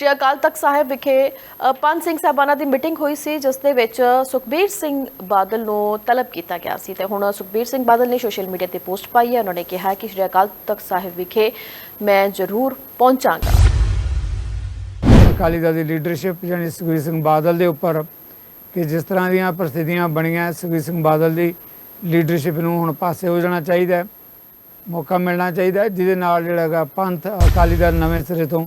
ਸ਼੍ਰੀ ਅਕਾਲ ਤਖਤ ਸਾਹਿਬ ਵਿਖੇ ਅ, ਪੰਜ ਸਿੰਘ ਸਾਹਿਬਾਨਾਂ ਦੀ ਮੀਟਿੰਗ ਹੋਈ ਸੀ ਜਿਸ ਦੇ ਵਿੱਚ ਸੁਖਬੀਰ ਸਿੰਘ ਬਾਦਲ ਨੂੰ ਤਲਬ ਕੀਤਾ ਗਿਆ ਸੀ। ਤੇ ਹੁਣ ਸੁਖਬੀਰ ਸਿੰਘ ਬਾਦਲ ਨੇ ਸੋਸ਼ਲ ਮੀਡੀਆ ਤੇ ਪੋਸਟ ਪਾਈ ਹੈ। ਉਹਨਾਂ ਨੇ ਕਿਹਾ ਕਿ ਸ਼੍ਰੀ ਅਕਾਲ ਤਖਤ ਸਾਹਿਬ ਵਿਖੇ ਮੈਂ ਜ਼ਰੂਰ ਪਹੁੰਚਾਂਗਾ। ਅਕਾਲੀ ਦਲ ਦੀ ਲੀਡਰਸ਼ਿਪ ਜਾਨੀ ਸੁਖਬੀਰ ਸਿੰਘ ਬਾਦਲ ਦੇ ਉੱਪਰ ਕਿ ਜਿਸ ਤਰ੍ਹਾਂ ਦੀਆਂ ਪ੍ਰਸਥਿਤੀਆਂ ਬਣੀਆਂ ਸੁਖਬੀਰ ਸਿੰਘ ਬਾਦਲ ਦੀ ਲੀਡਰਸ਼ਿਪ ਨੂੰ ਹੁਣ ਪਾਸੇ ਹੋ ਜਾਣਾ ਚਾਹੀਦਾ ਮੌਕਾ ਮਿਲਣਾ ਚਾਹੀਦਾ ਜਿਹਦੇ ਨਾਲ ਜਿਹੜਾ ਹੈਗਾ ਪੰਥ ਅਕਾਲੀ ਦਲ ਨਵੇਂ ਸਿਰੇ ਤੋਂ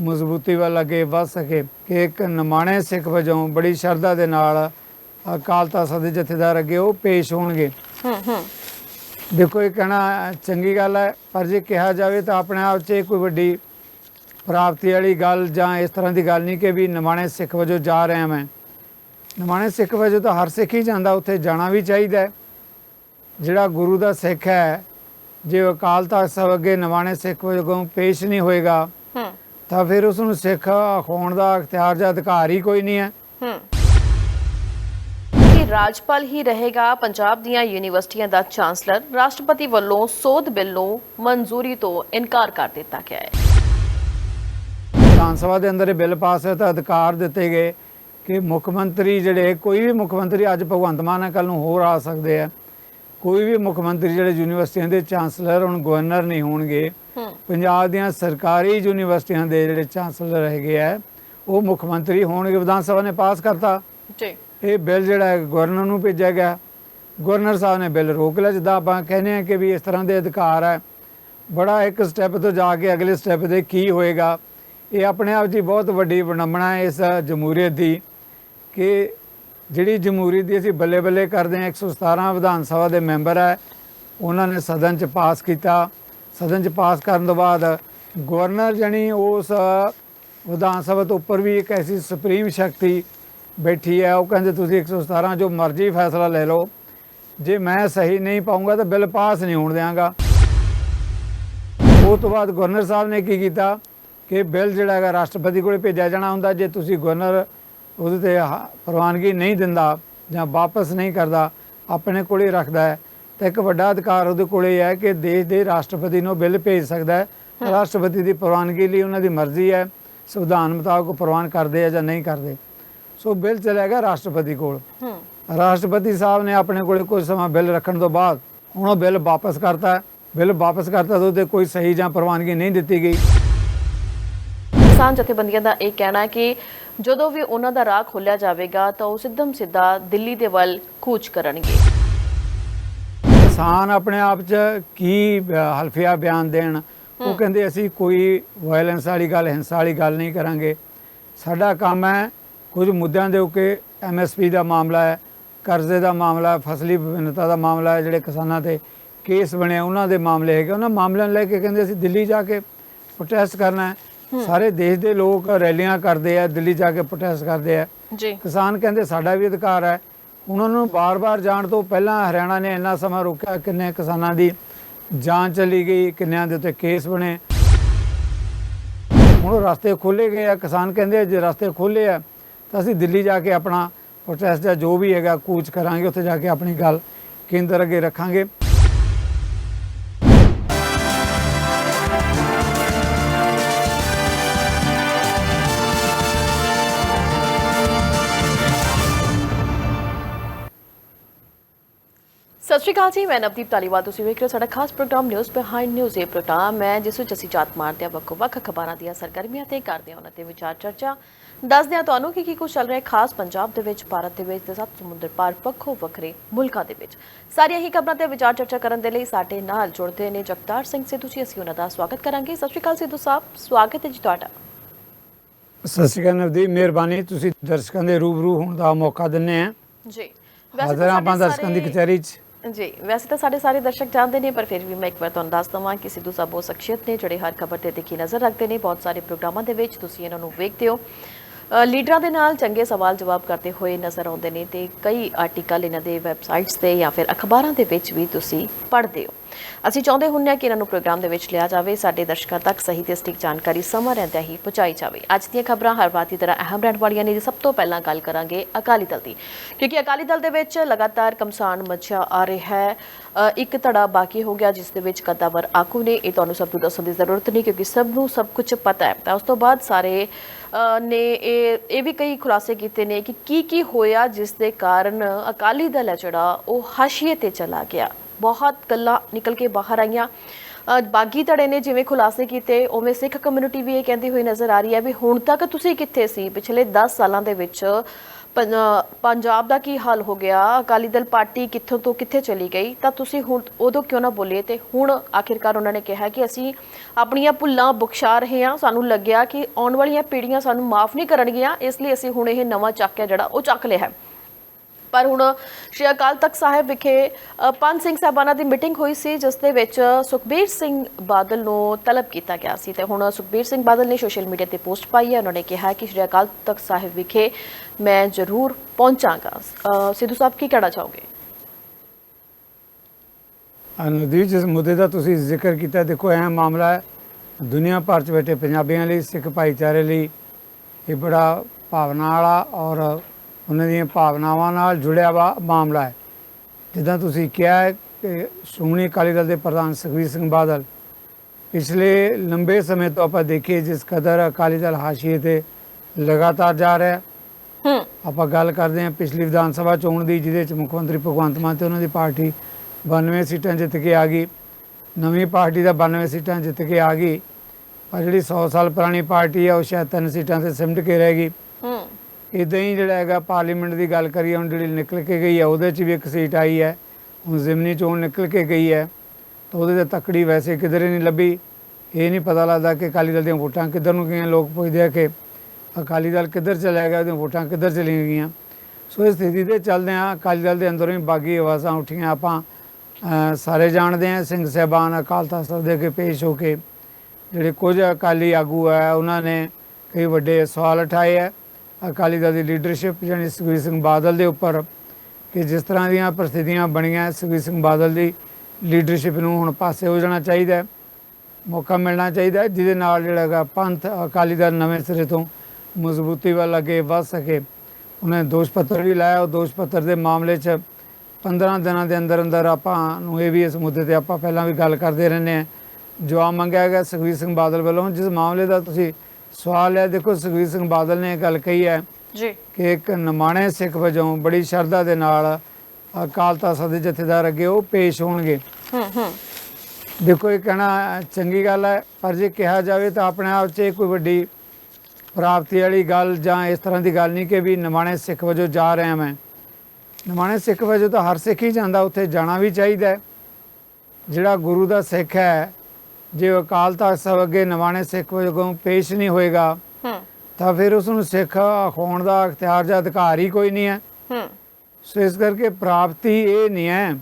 ਮਜ਼ਬੂਤੀ ਵੱਲ ਅੱਗੇ ਵਧ ਸਕੇ। ਕਿ ਇੱਕ ਨਿਮਾਣੇ ਸਿੱਖ ਵਜੋਂ ਬੜੀ ਸ਼ਰਧਾ ਦੇ ਨਾਲ ਅਕਾਲ ਤਖਤ ਦੇ ਜਥੇਦਾਰ ਅੱਗੇ ਉਹ ਪੇਸ਼ ਹੋਣਗੇ। ਹੂੰ ਹੂੰ। ਦੇਖੋ ਇਹ ਕਹਿਣਾ ਚੰਗੀ ਗੱਲ ਹੈ ਪਰ ਜੇ ਕਿਹਾ ਜਾਵੇ ਤਾਂ ਆਪਣੇ ਆਪ 'ਚ ਕੋਈ ਵੱਡੀ ਪ੍ਰਾਪਤੀ ਵਾਲੀ ਗੱਲ ਜਾਂ ਇਸ ਤਰ੍ਹਾਂ ਦੀ ਗੱਲ ਨਹੀਂ ਕਿ ਵੀ ਨਿਮਾਣੇ ਸਿੱਖ ਵਜੋਂ ਜਾ ਰਿਹਾ ਮੈਂ। ਨਿਮਾਣੇ ਸਿੱਖ ਵਜੋਂ ਤਾਂ ਹਰ ਸਿੱਖ ਹੀ ਜਾਂਦਾ ਉੱਥੇ ਜਾਣਾ ਵੀ ਚਾਹੀਦਾ ਜਿਹੜਾ ਗੁਰੂ ਦਾ ਸਿੱਖ ਹੈ ਜੇ ਅਕਾਲ ਤਖਤ ਸਾਹਿਬ ਅੱਗੇ ਨਿਮਾਣੇ ਸਿੱਖ ਵਜੋਂ ਪੇਸ਼ ਨਹੀਂ ਹੋਏਗਾ ਤਾਂ ਫਿਰ ਉਸ ਨੂੰ ਸਿੱਖ ਅਖਾਉਣ ਦਾ ਅਖਤਿਆਰ ਜਾਂ ਅਧਿਕਾਰ ਹੀ ਕੋਈ ਨਹੀਂ ਹੈ। ਹੂੰ। ਕਿ ਰਾਜਪਾਲ ਹੀ ਰਹੇਗਾ ਪੰਜਾਬ ਦੀਆਂ ਯੂਨੀਵਰਸਿਟੀਆਂ ਦਾ ਚਾਂਸਲਰ? ਰਾਸ਼ਟਰਪਤੀ ਵੱਲੋਂ ਸੋਧ ਬਿੱਲ ਨੂੰ ਮਨਜ਼ੂਰੀ ਤੋਂ ਇਨਕਾਰ ਕਰ ਦਿੱਤਾ ਗਿਆ ਹੈ। ਵਿਧਾਨ ਸਭਾ ਦੇ ਅੰਦਰ ਇਹ ਬਿੱਲ ਪਾਸ ਹੈ ਤਾਂ ਅਧਿਕਾਰ ਦਿੱਤੇ ਗਏ ਕਿ ਮੁੱਖ ਮੰਤਰੀ ਜਿਹੜੇ ਕੋਈ ਵੀ ਮੁੱਖ ਮੰਤਰੀ ਅੱਜ ਭਗਵੰਤ ਮਾਨ ਹੈ ਕੱਲ ਨੂੰ ਹੋਰ ਆ ਸਕਦੇ ਆ। ਕੋਈ ਵੀ ਮੁੱਖ ਮੰਤਰੀ ਜਿਹੜੇ ਯੂਨੀਵਰਸਿਟੀਆਂ ਦੇ ਚਾਂਸਲਰ ਹੁਣ ਗਵਰਨਰ ਨਹੀਂ ਹੋਣਗੇ ਪੰਜਾਬ ਦੀਆਂ ਸਰਕਾਰੀ ਯੂਨੀਵਰਸਿਟੀਆਂ ਦੇ ਜਿਹੜੇ ਚਾਂਸਲਰ ਹੈਗੇ ਆ ਉਹ ਮੁੱਖ ਮੰਤਰੀ ਹੋਣਗੇ ਵਿਧਾਨ ਸਭਾ ਨੇ ਪਾਸ ਕਰਤਾ। ਜੀ। ਇਹ ਬਿੱਲ ਜਿਹੜਾ ਹੈ ਗਵਰਨਰ ਨੂੰ ਭੇਜਿਆ ਗਿਆ। ਗਵਰਨਰ ਸਾਹਿਬ ਨੇ ਬਿੱਲ ਰੋਕ ਲਿਆ ਜਿੱਦਾਂ ਆਪਾਂ ਕਹਿੰਦੇ ਆ ਕਿ ਵੀ ਇਸ ਤਰ੍ਹਾਂ ਦੇ ਅਧਿਕਾਰ ਹੈ। ਬੜਾ ਇੱਕ ਸਟੈਪ ਤੋਂ ਜਾ ਕੇ ਅਗਲੇ ਸਟੈਪ ਦੇ ਕੀ ਹੋਏਗਾ। ਇਹ ਆਪਣੇ ਆਪ ਹੀ ਬਹੁਤ ਵੱਡੀ ਵਿਡੰਬਣਾ ਹੈ ਇਸ ਜਮਹੂਰੀਅਤ ਦੀ ਕਿ ਜਿਹੜੀ ਜਮਹੂਰੀਅਤ ਦੀ ਅਸੀਂ ਬੱਲੇ ਬੱਲੇ ਕਰਦੇ ਹਾਂ 117 ਵਿਧਾਨ ਸਭਾ ਦੇ ਮੈਂਬਰ ਹੈ ਉਹਨਾਂ ਨੇ ਸਦਨ 'ਚ ਪਾਸ ਕੀਤਾ। ਸਦਨ 'ਚ ਪਾਸ ਕਰਨ ਤੋਂ ਬਾਅਦ ਗਵਰਨਰ ਜਣੀ ਉਸ ਵਿਧਾਨ ਸਭਾ ਤੋਂ ਉੱਪਰ ਵੀ ਇੱਕ ਐਸੀ ਸੁਪਰੀਮ ਸ਼ਕਤੀ ਬੈਠੀ ਹੈ, ਉਹ ਕਹਿੰਦੇ ਤੁਸੀਂ 117 ਜੋ ਮਰਜ਼ੀ ਫੈਸਲਾ ਲੈ ਲਓ, ਜੇ ਮੈਂ ਸਹੀ ਨਹੀਂ ਪਾਉਂਗਾ ਤਾਂ ਬਿੱਲ ਪਾਸ ਨਹੀਂ ਹੋਣ ਦਿਆਂਗਾ। ਉਹ ਤੋਂ ਬਾਅਦ ਗਵਰਨਰ ਸਾਹਿਬ ਨੇ ਕੀ ਕੀਤਾ ਕਿ ਬਿੱਲ ਜਿਹੜਾ ਹੈਗਾ ਰਾਸ਼ਟਰਪਤੀ ਕੋਲੇ ਭੇਜਿਆ ਜਾਣਾ ਹੁੰਦਾ, ਜੇ ਤੁਸੀਂ ਗਵਰਨਰ ਉਹਦੇ ਤੇ ਹ- ਪ੍ਰਵਾਨਗੀ ਨਹੀਂ ਦਿੰਦਾ ਜਾਂ ਵਾਪਸ ਨਹੀਂ ਕਰਦਾ, ਆਪਣੇ ਕੋਲੇ ਰੱਖਦਾ ਹੈ ਤਾਂ ਇੱਕ ਵੱਡਾ ਅਧਿਕਾਰ ਉਹਦੇ ਕੋਲੇ ਹੈ ਕਿ ਦੇਸ਼ ਦੇ ਰਾਸ਼ਟਰਪਤੀ ਨੂੰ ਬਿੱਲ ਭੇਜ ਸਕਦਾ ਹੈ। ਰਾਸ਼ਟਰਪਤੀ ਦੀ ਪ੍ਰਵਾਨਗੀ ਲਈ ਉਹਨਾਂ ਦੀ ਮਰਜ਼ੀ ਹੈ ਸੰਵਿਧਾਨ ਮੁਤਾਬਕ ਪ੍ਰਵਾਨ ਕਰਦੇ ਆ ਜਾਂ ਨਹੀਂ ਕਰਦੇ। ਸੋ ਬਿੱਲ ਚਲੇਗਾ ਰਾਸ਼ਟਰਪਤੀ ਕੋਲ। ਰਾਸ਼ਟਰਪਤੀ ਸਾਹਿਬ ਨੇ ਆਪਣੇ ਕੋਲੇ ਕੁਝ ਸਮਾਂ ਬਿੱਲ ਰੱਖਣ ਤੋਂ ਬਾਅਦ ਹੁਣ ਉਹ ਬਿੱਲ ਵਾਪਸ ਕਰਤਾ। ਬਿੱਲ ਵਾਪਸ ਕਰਤਾ ਤਾਂ ਉਹਦੇ ਕੋਈ ਸਹੀ ਜਾਂ ਪ੍ਰਵਾਨਗੀ ਨਹੀਂ ਦਿੱਤੀ ਗਈ। ਕਿਸਾਨ ਜਥੇਬੰਦੀਆਂ ਦਾ ਇਹ ਕਹਿਣਾ ਹੈ ਕਿ ਜਦੋਂ ਵੀ ਉਹਨਾਂ ਦਾ ਰਾਹ ਖੋਲਿਆ ਜਾਵੇਗਾ ਤਾਂ ਉਹ ਸਿੱਧਮ ਸਿੱਧਾ ਦਿੱਲੀ ਦੇ ਵੱਲ ਕੂਚ ਕਰਨਗੇ। ਕਿਸਾਨ ਆਪਣੇ ਆਪ 'ਚ ਕੀ ਹਲਫੀਆ ਬਿਆਨ ਦੇਣ? ਉਹ ਕਹਿੰਦੇ ਅਸੀਂ ਕੋਈ ਵਾਇਲੈਂਸ ਵਾਲੀ ਗੱਲ ਹਿੰਸਾ ਵਾਲੀ ਗੱਲ ਨਹੀਂ ਕਰਾਂਗੇ। ਸਾਡਾ ਕੰਮ ਹੈ ਕੁਝ ਮੁੱਦਿਆਂ ਦੇ ਉੱਤੇ ਐਮਐਸਪੀ ਦਾ ਮਾਮਲਾ ਹੈ ਕਰਜ਼ੇ ਦਾ ਮਾਮਲਾ ਹੈ, ਫਸਲੀ ਵਿਭਿੰਨਤਾ ਦਾ ਮਾਮਲਾ ਹੈ ਜਿਹੜੇ ਕਿਸਾਨਾਂ ਤੇ ਕੇਸ ਬਣੇ ਉਹਨਾਂ ਦੇ ਮਾਮਲੇ ਹੈਗੇ ਉਹਨਾਂ ਮਾਮਲਿਆਂ ਲੈ ਕੇ ਕਹਿੰਦੇ ਅਸੀਂ ਦਿੱਲੀ ਜਾ ਕੇ ਪ੍ਰੋਟੈਸਟ ਕਰਨਾ ਹੈ। ਸਾਰੇ ਦੇਸ਼ ਦੇ ਲੋਕ ਰੈਲੀਆਂ ਕਰਦੇ ਆ ਦਿੱਲੀ ਜਾ ਕੇ ਪ੍ਰੋਟੈਸਟ ਕਰਦੇ ਆ। ਜੀ। ਕਿਸਾਨ ਕਹਿੰਦੇ ਸਾਡਾ ਵੀ ਅਧਿਕਾਰ ਹੈ ਉਹਨਾਂ ਨੂੰ ਬਾਰ-ਬਾਰ ਜਾਣ ਤੋਂ ਪਹਿਲਾਂ ਹਰਿਆਣਾ ਨੇ ਇੰਨਾ ਸਮਾਂ ਰੋਕਿਆ, ਕਿੰਨੇ ਕਿਸਾਨਾਂ ਦੀ ਜਾਂਚ ਚਲੀ ਗਈ, ਕਿੰਨਿਆਂ ਦੇ ਉੱਤੇ ਕੇਸ ਬਣੇ। ਹੁਣ ਉਹ ਰਸਤੇ ਖੋਲੇ ਗਏ ਆ, ਕਿਸਾਨ ਕਹਿੰਦੇ ਜੇ ਰਸਤੇ ਖੋਲੇ ਆ, ਤਾਂ ਅਸੀਂ ਦਿੱਲੀ ਜਾ ਕੇ ਆਪਣਾ ਪ੍ਰੋਟੈਸਟ ਜਾਂ ਜੋ ਵੀ ਹੈਗਾ, ਕੂਚ ਕਰਾਂਗੇ, ਉੱਥੇ ਜਾ ਕੇ ਆਪਣੀ ਗੱਲ ਕੇਂਦਰ ਅੱਗੇ ਰੱਖਾਂਗੇ। ਸ਼੍ਰੀ ਅਕਾਲ ਜੀ ਮੈਂ ਨਵਦੀਪ ਧਾਲੀਵਾਲ ਤੁਸੀਂ ਵੇਖ ਰਹੇ ਹੋ ਸਾਡਾ ਖਾਸ ਪ੍ਰੋਗਰਾਮ ਨਿਊਜ਼ ਬਿਹਾਈਂਡ ਨਿਊਜ਼ ਇਹ ਪ੍ਰੋਗਰਾਮ ਹੈ ਜਿਸ ਵਿੱਚ ਅਸੀਂ ਜਾਤ ਮਾਰਦੇ ਹਾਂ ਵੱਖੋ ਵੱਖ ਖਬਰਾਂ ਦੀਆਂ ਸਰਗਰਮੀਆਂ ਤੇ ਕਰਦੇ ਹਾਂ ਉਹਨਾਂ ਤੇ ਵਿਚਾਰ ਚਰਚਾ। ਦੱਸਦੇ ਹਾਂ ਤੁਹਾਨੂੰ ਕਿ ਕੀ ਕੁਝ ਚੱਲ ਰਿਹਾ ਖਾਸ ਪੰਜਾਬ ਦੇ ਵਿੱਚ ਭਾਰਤ ਦੇ ਵਿੱਚ ਤੇ ਸੱਤ ਸਮੁੰਦਰ ਪਾਰ ਵੱਖੋ ਵੱਖਰੇ ਮੁਲਕਾਂ ਦੇ ਵਿੱਚ। ਸਾਰੀਆਂ ਹੀ ਖਬਰਾਂ ਤੇ ਵਿਚਾਰ ਚਰਚਾ ਕਰਨ ਦੇ ਲਈ ਸਾਡੇ ਨਾਲ ਜੁੜਦੇ ਨੇ ਜਗਤਾਰ ਸਿੰਘ ਸਿੱਧੂ ਜੀ ਅਸੀਂ ਉਹਨਾਂ ਦਾ ਸਵਾਗਤ ਕਰਾਂਗੇ। ਸਤਿ ਸ਼੍ਰੀ ਅਕਾਲ ਸਿੱਧੂ ਸਾਹਿਬ ਸਵਾਗਤ ਹੈ ਜੀ ਤੁਹਾਡਾ। ਸਤਿ ਸ਼੍ਰੀ ਅਕਾਲ ਨਵਦੀਪ ਮਿਹਰਬਾਨੀ ਤੁਸੀਂ ਦਰਸ਼ਕਾਂ ਦੇ ਰੂਬਰੂ ਹੋਣ ਦਾ ਮੌਕਾ ਦਿੰਨੇ ਆ। ਜੀ ਹਾਜ਼ਰ ਹਾਂ ਆਪਾਂ ਦਰਸ਼ਕਾਂ ਦੀ ਕਚਹਿਰੀ 'ਚ। ਜੀ, ਵੈਸੇ ਤਾਂ ਸਾਡੇ ਸਾਰੇ ਦਰਸ਼ਕ ਜਾਣਦੇ ਨੇ, ਪਰ ਫਿਰ ਵੀ ਮੈਂ ਇੱਕ ਵਾਰ ਤੁਹਾਨੂੰ ਦੱਸ ਦਵਾਂ ਕਿ ਸਿੱਧੂ ਸਾਹਿਬ ਉਹ ਸ਼ਖਸੀਅਤ ਨੇ, ਜਿਹੜੇ ਹਰ ਖਬਰ ਤੇ ਤਿੱਖੀ ਨਜ਼ਰ ਰੱਖਦੇ ਨੇ, ਬਹੁਤ ਸਾਰੇ ਪ੍ਰੋਗਰਾਮਾਂ ਦੇ ਵਿੱਚ ਤੁਸੀਂ ਇਹਨਾਂ ਨੂੰ ਵੇਖਦੇ ਹੋ। ਲੀਡਰਾਂ ਦੇ ਨਾਲ ਚੰਗੇ ਸਵਾਲ ਜਵਾਬ ਕਰਦੇ ਹੋਏ ਨਜ਼ਰ ਆਉਂਦੇ ਨੇ ਤੇ ਕਈ ਆਰਟੀਕਲ ਇਹਨਾਂ ਦੇ ਵੈਬਸਾਈਟਸ ਤੇ ਜਾਂ ਫਿਰ ਅਖਬਾਰਾਂ ਦੇ ਵਿੱਚ ਵੀ ਤੁਸੀਂ ਪੜ੍ਹਦੇ ਹੋ। ਅਸੀਂ ਚਾਹੁੰਦੇ ਹੁੰਦੇ ਹਾਂ ਕਿ ਇਹਨਾਂ ਨੂੰ ਪ੍ਰੋਗਰਾਮ ਦੇ ਵਿੱਚ ਲਿਆ ਜਾਵੇ, ਸਾਡੇ ਦਰਸ਼ਕਾਂ ਤੱਕ ਸਹੀ ਤੇ ਸਟਿਕ ਜਾਣਕਾਰੀ ਸਮਾਂ ਰਹਿੰਦਿਆਂ ਹੀ ਪਹੁੰਚਾਈ ਜਾਵੇ। ਅੱਜ ਦੀਆਂ ਖਬਰਾਂ ਹਰ ਵਾਰ ਦੀ ਤਰ੍ਹਾਂ ਅਹਿਮ ਰਹਿਣ ਵਾਲੀਆਂ ਨੇ ਸਭ ਤੋਂ ਪਹਿਲਾਂ ਗੱਲ ਕਰਾਂਗੇ ਅਕਾਲੀ ਦਲ ਦੀ, ਕਿਉਂਕਿ ਅਕਾਲੀ ਦਲ ਦੇ ਵਿੱਚ ਲਗਾਤਾਰ ਕਮਸਾਨ ਮੱਚਿਆ ਆ ਰਿਹਾ ਹੈ। ਇੱਕ ਧੜਾ ਬਾਕੀ ਹੋ ਗਿਆ, ਜਿਸ ਦੇ ਵਿੱਚ ਕਦਾਵਰ ਆਕੂ ਨੇ। ਇਹ ਤੁਹਾਨੂੰ ਸਭ ਨੂੰ ਦੱਸਣ ਦੀ ਜ਼ਰੂਰਤ ਨਹੀਂ, ਕਿਉਂਕਿ ਸਭ ਨੂੰ ਸਭ ਕੁਝ ਪਤਾ ਹੈ। ਤਾਂ ਉਸ ਤੋਂ ਬਾਅਦ ਸਾਰੇ ਨੇ ਇਹ ਇਹ ਵੀ ਕਈ ਖੁਲਾਸੇ ਕੀਤੇ ਨੇ ਕਿ ਕੀ ਕੀ ਹੋਇਆ, ਜਿਸ ਦੇ ਕਾਰਨ ਅਕਾਲੀ ਦਲ ਹੈ ਜਿਹੜਾ, ਉਹ ਹਾਸ਼ੀਏ ਤੇ ਚਲਾ ਗਿਆ। ਬਹੁਤ ਗੱਲਾਂ ਨਿਕਲ ਕੇ ਬਾਹਰ ਆਈਆਂ। ਬਾਗੀ ਧੜੇ ਨੇ ਜਿਵੇਂ ਖੁਲਾਸੇ ਕੀਤੇ, ਉਵੇਂ ਸਿੱਖ ਕਮਿਊਨਿਟੀ ਵੀ ਇਹ ਕਹਿੰਦੀ ਹੋਈ ਨਜ਼ਰ ਆ ਰਹੀ ਹੈ ਵੀ ਹੁਣ ਤੱਕ ਤੁਸੀਂ ਕਿੱਥੇ ਸੀ? ਪਿਛਲੇ 10 ਸਾਲਾਂ ਦੇ ਵਿੱਚ ਪੰਜਾਬ ਦਾ ਕੀ ਹਾਲ ਹੋ ਗਿਆ? ਅਕਾਲੀ ਦਲ ਪਾਰਟੀ ਕਿੱਥੋਂ ਤੋਂ ਕਿੱਥੇ ਚਲੀ ਗਈ? ਤਾਂ ਤੁਸੀਂ ਹੁਣ ਉਦੋਂ ਕਿਉਂ ਨਾ ਬੋਲੇ ਤੇ ਹੁਣ ਆਖਿਰਕਾਰ ਉਹਨਾਂ ਨੇ ਕਿਹਾ ਕਿ ਅਸੀਂ ਆਪਣੀਆਂ ਭੁੱਲਾਂ ਬਖਸ਼ਾ ਰਹੇ ਹਾਂ। ਸਾਨੂੰ ਲੱਗਿਆ ਕਿ ਆਉਣ ਵਾਲੀਆਂ ਪੀੜ੍ਹੀਆਂ ਸਾਨੂੰ ਮਾਫ ਨਹੀਂ ਕਰਨਗੀਆਂ, ਇਸ ਲਈ ਅਸੀਂ ਹੁਣ ਇਹ ਨਵਾਂ ਚੱਕ ਹੈ ਜਿਹੜਾ ਉਹ ਚੱਕ ਲਿਆ ਹੈ। ਪਰ ਹੁਣ ਸ਼੍ਰੀ ਅਕਾਲ ਤਖਤ ਸਾਹਿਬ ਵਿਖੇ ਅ, ਪੰਜ ਸਿੰਘ ਸਾਹਿਬਾਨਾਂ ਦੀ ਮੀਟਿੰਗ ਹੋਈ ਸੀ ਜਿਸ ਦੇ ਵਿੱਚ ਸੁਖਬੀਰ ਸਿੰਘ ਬਾਦਲ ਨੂੰ ਤਲਬ ਕੀਤਾ ਗਿਆ ਸੀ। ਤੇ ਹੁਣ ਸੁਖਬੀਰ ਸਿੰਘ ਬਾਦਲ ਨੇ ਸੋਸ਼ਲ ਮੀਡੀਆ ਤੇ ਪੋਸਟ ਪਾਈ ਹੈ। ਉਹਨਾਂ ਨੇ ਕਿਹਾ ਕਿ ਸ਼੍ਰੀ ਅਕਾਲ ਤਖਤ ਸਾਹਿਬ ਵਿਖੇ ਮੈਂ ਜ਼ਰੂਰ ਪਹੁੰਚਾਂਗਾ। ਸਿੱਧੂ ਸਾਹਿਬ ਕੀ ਕਹਿਣਾ ਚਾਹੋਗੇ? ਨਦੀ ਜਿਸ ਮੁੱਦੇ ਦਾ ਤੁਸੀਂ ਜ਼ਿਕਰ ਕੀਤਾ। ਦੇਖੋ ਇਹ ਮਾਮਲਾ ਹੈ ਦੁਨੀਆ ਭਰ ਚ ਬੈਠੇ ਪੰਜਾਬੀਆਂ ਲਈ ਸਿੱਖ ਭਾਈਚਾਰੇ ਲਈ ਇਹ ਬੜਾ ਭਾਵਨਾ ਵਾਲਾ ਔਰ ਉਹਨਾਂ ਦੀਆਂ ਭਾਵਨਾਵਾਂ ਨਾਲ ਜੁੜਿਆ ਵਾ ਮਾਮਲਾ ਹੈ। ਜਿੱਦਾਂ ਤੁਸੀਂ ਕਿਹਾ ਹੈ ਕਿ ਸ਼੍ਰੋਮਣੀ ਅਕਾਲੀ ਦਲ ਦੇ ਪ੍ਰਧਾਨ ਸੁਖਬੀਰ ਸਿੰਘ ਬਾਦਲ ਪਿਛਲੇ ਲੰਬੇ ਸਮੇਂ ਤੋਂ ਆਪਾਂ ਦੇਖੀਏ ਜਿਸ ਕਦਰ ਅਕਾਲੀ ਦਲ ਹਾਸ਼ੀਏ ਤੇ ਲਗਾਤਾਰ ਜਾ ਰਿਹਾ ਹੈ। ਆਪਾਂ ਗੱਲ ਕਰਦੇ ਹਾਂ ਪਿਛਲੀ ਵਿਧਾਨ ਸਭਾ ਚੋਣ ਦੀ ਜਿਹਦੇ ਚ ਮੁੱਖ ਮੰਤਰੀ ਭਗਵੰਤ ਮਾਨ ਤੇ ਉਹਨਾਂ ਦੀ ਪਾਰਟੀ 92 ਸੀਟਾਂ ਜਿੱਤ ਕੇ ਆ ਗਈ। ਨਵੀਂ ਪਾਰਟੀ ਦਾ 92 ਸੀਟਾਂ ਜਿੱਤ ਕੇ ਆ ਗਈ। ਪਰ ਜਿਹੜੀ 100 ਸਾਲ ਪੁਰਾਣੀ ਪਾਰਟੀ ਆ ਉਹ ਸ਼ਾਇਦ ਤਿੰਨ ਸੀਟਾਂ ਤੇ ਸਿਮਟ ਕੇ ਰਹਿ ਗਈ। ਇਦਾਂ ਹੀ ਜਿਹੜਾ ਹੈਗਾ ਪਾਰਲੀਮੈਂਟ ਦੀ ਗੱਲ ਕਰੀਏ, ਹੁਣ ਜਿਹੜੀ ਨਿਕਲ ਕੇ ਗਈ ਹੈ, ਉਹਦੇ 'ਚ ਵੀ ਇੱਕ ਸੀਟ ਆਈ ਹੈ। ਹੁਣ ਜ਼ਿਮਨੀ ਚੋਣ ਨਿਕਲ ਕੇ ਗਈ ਹੈ। ਤਾਂ ਉਹਦੇ ਤੇ ਤਕੜੀ ਵੈਸੇ ਕਿਧਰੇ ਨਹੀਂ ਲੱਭੀ। ਇਹ ਨਹੀਂ ਪਤਾ ਲੱਗਦਾ ਕਿ ਅਕਾਲੀ ਦਲ ਦੀਆਂ ਵੋਟਾਂ ਕਿੱਧਰ ਨੂੰ ਗਈਆਂ, ਲੋਕ ਪੁੱਛਦੇ ਆ ਕਿ ਅਕਾਲੀ ਦਲ ਕਿੱਧਰ ਚਲਾ ਗਿਆ, ਉਹਦੀਆਂ ਵੋਟਾਂ ਕਿੱਧਰ ਚਲੀਆਂ ਗਈਆਂ। ਸੋ ਇਸ ਸਥਿਤੀ ਤੇ ਚੱਲਦੇ ਆ ਅਕਾਲੀ ਦਲ ਦੇ ਅੰਦਰੋਂ ਹੀ ਬਾਗੀ ਆਵਾਜ਼ਾਂ ਉੱਠੀਆਂ। ਆਪਾਂ ਸਾਰੇ ਜਾਣਦੇ ਆ ਸਿੰਘ ਸਾਹਿਬਾਨ ਅਕਾਲ ਤਖਤ ਸਾਹਿਬ ਦੇ ਅੱਗੇ ਪੇਸ਼ ਹੋ ਕੇ ਜਿਹੜੇ ਕੁਝ ਅਕਾਲੀ ਆਗੂ ਹੈ, ਉਹਨਾਂ ਨੇ ਕਈ ਵੱਡੇ ਸਵਾਲ ਉਠਾਏ ਹੈ। ਅਕਾਲੀ ਦਲ ਦੀ ਲੀਡਰਸ਼ਿਪ ਜਾਨੀ ਸੁਖਬੀਰ ਸਿੰਘ ਬਾਦਲ ਦੇ ਉੱਪਰ ਕਿ ਜਿਸ ਤਰ੍ਹਾਂ ਦੀਆਂ ਪ੍ਰਸਥਿਤੀਆਂ ਬਣੀਆਂ, ਸੁਖਬੀਰ ਸਿੰਘ ਬਾਦਲ ਦੀ ਲੀਡਰਸ਼ਿਪ ਨੂੰ ਹੁਣ ਪਾਸੇ ਹੋ ਜਾਣਾ ਚਾਹੀਦਾ ਹੈ, ਮੌਕਾ ਮਿਲਣਾ ਚਾਹੀਦਾ ਜਿਹਦੇ ਨਾਲ ਜਿਹੜਾ ਹੈਗਾ ਪੰਥ ਅਕਾਲੀ ਦਲ ਨਵੇਂ ਸਿਰੇ ਤੋਂ ਮਜ਼ਬੂਤੀ ਵੱਲ ਅੱਗੇ ਵੱਧ ਸਕੇ। ਉਹਨੇ ਦੋਸ਼ ਪੱਤਰ ਵੀ ਲਾਇਆ, ਉਹ ਦੋਸ਼ ਪੱਤਰ ਦੇ ਮਾਮਲੇ 'ਚ 15 ਦਿਨਾਂ ਦੇ ਅੰਦਰ ਅੰਦਰ ਆਪਾਂ ਨੂੰ ਇਹ ਵੀ ਇਸ ਮੁੱਦੇ ਤੇ ਆਪਾਂ ਪਹਿਲਾਂ ਵੀ ਗੱਲ ਕਰਦੇ ਰਹਿੰਦੇ ਹਾਂ। ਜਵਾਬ ਮੰਗਿਆ ਗਿਆ ਸੁਖਬੀਰ ਸਿੰਘ ਬਾਦਲ ਵੱਲੋਂ, ਜਿਸ ਮਾਮਲੇ ਦਾ ਤੁਸੀਂ ਸਵਾਲ ਹੈ ਦੇਖੋ ਸੁਖਬੀਰ ਸਿੰਘ ਬਾਦਲ ਨੇ ਇਹ ਗੱਲ ਕਹੀ ਹੈ ਜੀ। ਕਿ ਇੱਕ ਨਿਮਾਣੇ ਸਿੱਖ ਵਜੋਂ ਬੜੀ ਸ਼ਰਧਾ ਦੇ ਨਾਲ ਅਕਾਲ ਤਖਤ ਦੇ ਜਥੇਦਾਰ ਅੱਗੇ ਉਹ ਪੇਸ਼ ਹੋਣਗੇ। ਹੂੰ ਹੂੰ। ਦੇਖੋ ਇਹ ਕਹਿਣਾ ਚੰਗੀ ਗੱਲ ਹੈ ਪਰ ਜੇ ਕਿਹਾ ਜਾਵੇ ਤਾਂ ਆਪਣੇ ਆਪ 'ਚ ਕੋਈ ਵੱਡੀ ਪ੍ਰਾਪਤੀ ਵਾਲੀ ਗੱਲ ਜਾਂ ਇਸ ਤਰ੍ਹਾਂ ਦੀ ਗੱਲ ਨਹੀਂ ਕਿ ਵੀ ਨਿਮਾਣੇ ਸਿੱਖ ਵਜੋਂ ਜਾ ਰਿਹਾ ਮੈਂ। ਨਿਮਾਣੇ ਸਿੱਖ ਵਜੋਂ ਤਾਂ ਹਰ ਸਿੱਖ ਹੀ ਜਾਂਦਾ ਉੱਥੇ ਜਾਣਾ ਵੀ ਚਾਹੀਦਾ ਜਿਹੜਾ ਗੁਰੂ ਦਾ ਸਿੱਖ ਹੈ ਜੇ ਅਕਾਲ ਤਖਤ ਸਾਹਿਬ ਅੱਗੇ ਨਿਮਾਣੇ ਸਿੱਖ ਵਜੋਂ ਪੇਸ਼ ਨਹੀਂ ਹੋਏਗਾ ਹੂੰ। ਤਾਂ ਫਿਰ ਉਸ ਨੂੰ ਸਿੱਖ ਅਖਾਉਣ ਦਾ ਅਖਤਿਆਰ ਜਾਂ ਅਧਿਕਾਰ ਹੀ ਕੋਈ ਨਹੀਂ ਹੈ। ਹੂੰ। ਸੋ ਇਸ ਕਰਕੇ ਪ੍ਰਾਪਤੀ ਇਹ ਨਹੀਂ ਹੈ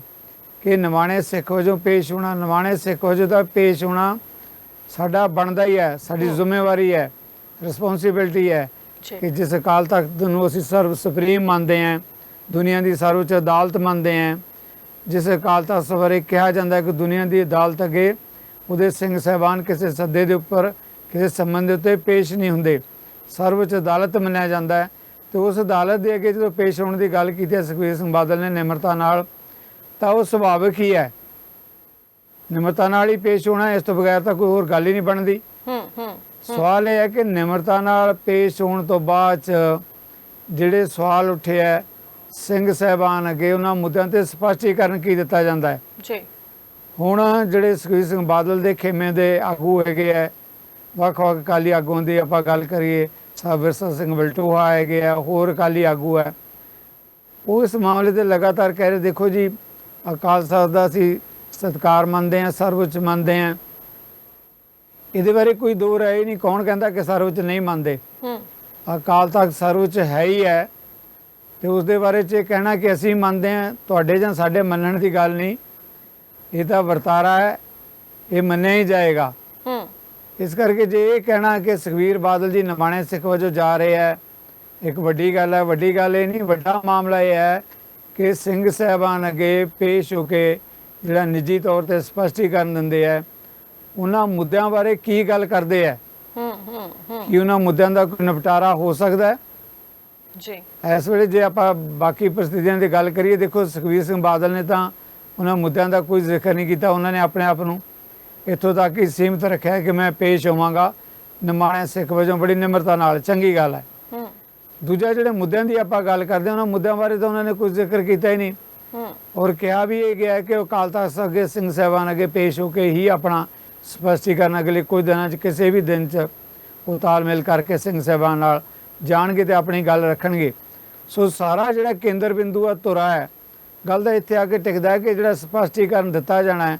ਕਿ ਨਿਮਾਣੇ ਸਿੱਖ ਵਜੋਂ ਪੇਸ਼ ਹੋਣਾ ਨਿਮਾਣੇ ਸਿੱਖ ਵਜੋਂ ਦਾ ਪੇਸ਼ ਹੋਣਾ ਸਾਡਾ ਬਣਦਾ ਹੀ ਹੈ ਸਾਡੀ ਜ਼ਿੰਮੇਵਾਰੀ ਹੈ ਰਿਸਪੌਂਸਿਬਿਲਟੀ ਹੈ ਕਿ ਜਿਸ ਅਕਾਲ ਤਖਤ ਨੂੰ ਅਸੀਂ ਸਰਵ ਸੁਪਰੀਮ ਮੰਨਦੇ ਹਾਂ ਦੁਨੀਆ ਦੀ ਸਰਵਉੱਚ ਅਦਾਲਤ ਮੰਨਦੇ ਹਾਂ ਜਿਸ ਅਕਾਲ ਤਖਤ ਸਵਰੇ ਕਿਹਾ ਜਾਂਦਾ ਹੈ ਕਿ ਦੁਨੀਆ ਦੀ ਅਦਾਲਤ ਅੱਗੇ ਉਹਦੇ ਸਿੰਘ ਸਹਿਬਾਨ ਕਿਸੇ ਸੱਦੇ ਦੇ ਉੱਪਰ ਕਿਸੇ ਸੰਬੰਧ ਦੇ ਉੱਤੇ ਪੇਸ਼ ਨਹੀਂ ਹੁੰਦੇ। ਸਰਵਉੱਚ ਅਦਾਲਤ ਮੰਨਿਆ ਜਾਂਦਾ ਹੈ ਤੇ ਉਸ ਅਦਾਲਤ ਦੇ ਅੱਗੇ ਜਦੋਂ ਪੇਸ਼ ਹੋਣ ਦੀ ਗੱਲ ਕੀਤੀ ਹੈ ਸੁਖਬੀਰ ਸਿੰਘ ਬਾਦਲ ਨੇ ਨਿਮਰਤਾ ਨਾਲ ਤਾਂ ਉਹ ਸੁਭਾਵਿਕ ਹੀ ਹੈ। ਨਿਮਰਤਾ ਨਾਲ ਹੀ ਪੇਸ਼ ਹੋਣਾ ਇਸ ਤੋਂ ਬਗੈਰ ਤਾਂ ਕੋਈ ਹੋਰ ਗੱਲ ਹੀ ਨਹੀਂ ਬਣਦੀ। ਹੂੰ ਹੂੰ। ਸਵਾਲ ਇਹ ਹੈ ਕਿ ਨਿਮਰਤਾ ਨਾਲ ਪੇਸ਼ ਹੋਣ ਤੋਂ ਬਾਅਦ ਚ ਜਿਹੜੇ ਸਵਾਲ ਉੱਠੇ ਹੈ ਸਿੰਘ ਸਹਿਬਾਨ ਅੱਗੇ ਉਹਨਾਂ ਮੁੱਦਿਆਂ ਤੇ ਸਪਸ਼ਟੀਕਰਨ ਕੀ ਦਿੱਤਾ ਜਾਂਦਾ ਹੈ? ਜੀ। ਹੁਣ ਜਿਹੜੇ ਸੁਖਬੀਰ ਸਿੰਘ ਬਾਦਲ ਦੇ ਖੇਮੇ ਦੇ ਆਗੂ ਹੈਗੇ ਹੈ ਵੱਖ-ਵੱਖ ਅਕਾਲੀ ਆਗੂਆਂ ਦੀ ਆਪਾਂ ਗੱਲ ਕਰੀਏ ਸਾਬਿਰਸਾ ਸਿੰਘ ਵਲਟੋਹਾ ਹੈਗੇ ਆ ਹੋਰ ਅਕਾਲੀ ਆਗੂ ਹੈ ਉਹ ਇਸ ਮਾਮਲੇ ਤੇ ਲਗਾਤਾਰ ਕਹਿ ਰਹੇ ਦੇਖੋ ਜੀ ਅਕਾਲ ਤਖਤ ਦਾ ਅਸੀਂ ਸਤਿਕਾਰ ਮੰਨਦੇ ਹਾਂ ਸਰਵਉੱਚ ਮੰਨਦੇ ਹਾਂ। ਇਹਦੇ ਬਾਰੇ ਕੋਈ ਦੋ ਰਾਏ ਨਹੀਂ ਕੌਣ ਕਹਿੰਦਾ ਕਿ ਸਰਵਉੱਚ ਨਹੀਂ ਮੰਨਦੇ? ਹੂੰ। ਅਕਾਲ ਤਖਤ ਸਰਵਉੱਚ ਹੈ ਹੀ ਹੈ। ਤੇ ਉਸ ਦੇ ਬਾਰੇ ਚ ਇਹ ਕਹਿਣਾ ਕਿ ਅਸੀਂ ਮੰਨਦੇ ਹਾਂ ਤੁਹਾਡੇ ਜਾਂ ਸਾਡੇ ਮੰਨਣ ਦੀ ਗੱਲ ਨਹੀਂ। ਇਹ ਤਾਂ ਵਰਤਾਰਾ ਹੈ ਇਹ ਮੰਨਿਆ ਹੀ ਜਾਏਗਾ। ਹੂੰ। ਇਸ ਕਰਕੇ ਜੇ ਇਹ ਕਹਿਣਾ ਕਿ ਸੁਖਬੀਰ ਬਾਦਲ ਜੀ ਨਿਮਾਣੇ ਸਿੱਖ ਵਜੋਂ ਜਾ ਰਹੇ ਹੈ ਇੱਕ ਵੱਡੀ ਗੱਲ ਹੈ ਵੱਡੀ ਗੱਲ ਇਹ ਨਹੀਂ ਵੱਡਾ ਮਾਮਲਾ ਇਹ ਹੈ ਕਿ ਸਿੰਘ ਸਾਹਿਬਾਨ ਅੱਗੇ ਪੇਸ਼ ਹੋ ਕੇ ਜਿਹੜਾ ਨਿੱਜੀ ਤੌਰ ਤੇ ਸਪਸ਼ਟੀਕਰਨ ਦਿੰਦੇ ਆ ਉਹਨਾਂ ਮੁੱਦਿਆਂ ਬਾਰੇ ਕੀ ਗੱਲ ਕਰਦੇ ਆ ਹੂੰ ਹੂੰ ਹੂੰ। ਕੀ ਉਹਨਾਂ ਮੁੱਦਿਆਂ ਦਾ ਕੋਈ ਨਿਪਟਾਰਾ ਹੋ ਸਕਦਾ ਹੈ? ਜੀ। ਇਸ ਵੇਲੇ ਜੇ ਆਪਾਂ ਬਾਕੀ ਪ੍ਰਸਥਿਤੀਆਂ ਦੀ ਗੱਲ ਕਰੀਏ ਦੇਖੋ ਸੁਖਬੀਰ ਸਿੰਘ ਬਾਦਲ ਨੇ ਤਾਂ ਉਹਨਾਂ ਮੁੱਦਿਆਂ ਦਾ ਕੋਈ ਜ਼ਿਕਰ ਨਹੀਂ ਕੀਤਾ ਉਹਨਾਂ ਨੇ ਆਪਣੇ ਆਪ ਨੂੰ ਇੱਥੋਂ ਤੱਕ ਹੀ ਸੀਮਿਤ ਰੱਖਿਆ ਕਿ ਮੈਂ ਪੇਸ਼ ਹੋਵਾਂਗਾ। ਨਿਮਾਣੇ ਸਿੱਖ ਵਜੋਂ ਬੜੀ ਨਿਮਰਤਾ ਨਾਲ ਚੰਗੀ ਗੱਲ ਹੈ। ਹੂੰ। ਦੂਜਾ ਜਿਹੜੇ ਮੁੱਦਿਆਂ ਦੀ ਆਪਾਂ ਗੱਲ ਕਰਦੇ ਹਾਂ ਉਹਨਾਂ ਮੁੱਦਿਆਂ ਬਾਰੇ ਤਾਂ ਉਹਨਾਂ ਨੇ ਕੋਈ ਜ਼ਿਕਰ ਕੀਤਾ ਹੀ ਨਹੀਂ। ਹੂੰ। ਔਰ ਕਿਹਾ ਵੀ ਇਹ ਗਿਆ ਕਿ ਉਹ ਅਕਾਲ ਤਖਤ ਅੱਗੇ ਸਿੰਘ ਸਾਹਿਬਾਨ ਅੱਗੇ ਪੇਸ਼ ਹੋ ਕੇ ਹੀ ਆਪਣਾ ਸਪਸ਼ਟੀਕਰਨ ਅਗਲੇ ਕੁਝ ਦਿਨਾਂ 'ਚ ਕਿਸੇ ਵੀ ਦਿਨ 'ਚ ਉਹ ਤਾਲਮੇਲ ਕਰਕੇ ਸਿੰਘ ਸਾਹਿਬਾਨ ਨਾਲ ਜਾਣਗੇ ਤੇ ਆਪਣੀ ਗੱਲ ਰੱਖਣਗੇ। ਸੋ ਸਾਰਾ ਜਿਹੜਾ ਕੇਂਦਰ ਬਿੰਦੂ ਆ ਤੁਰਾ ਹੈ ਗੱਲ ਦਾ ਇੱਥੇ ਆ ਕੇ ਟਿਕਦਾ ਹੈ ਕਿ ਜਿਹੜਾ ਸਪਸ਼ਟੀਕਰਨ ਦਿੱਤਾ ਜਾਣਾ ਹੈ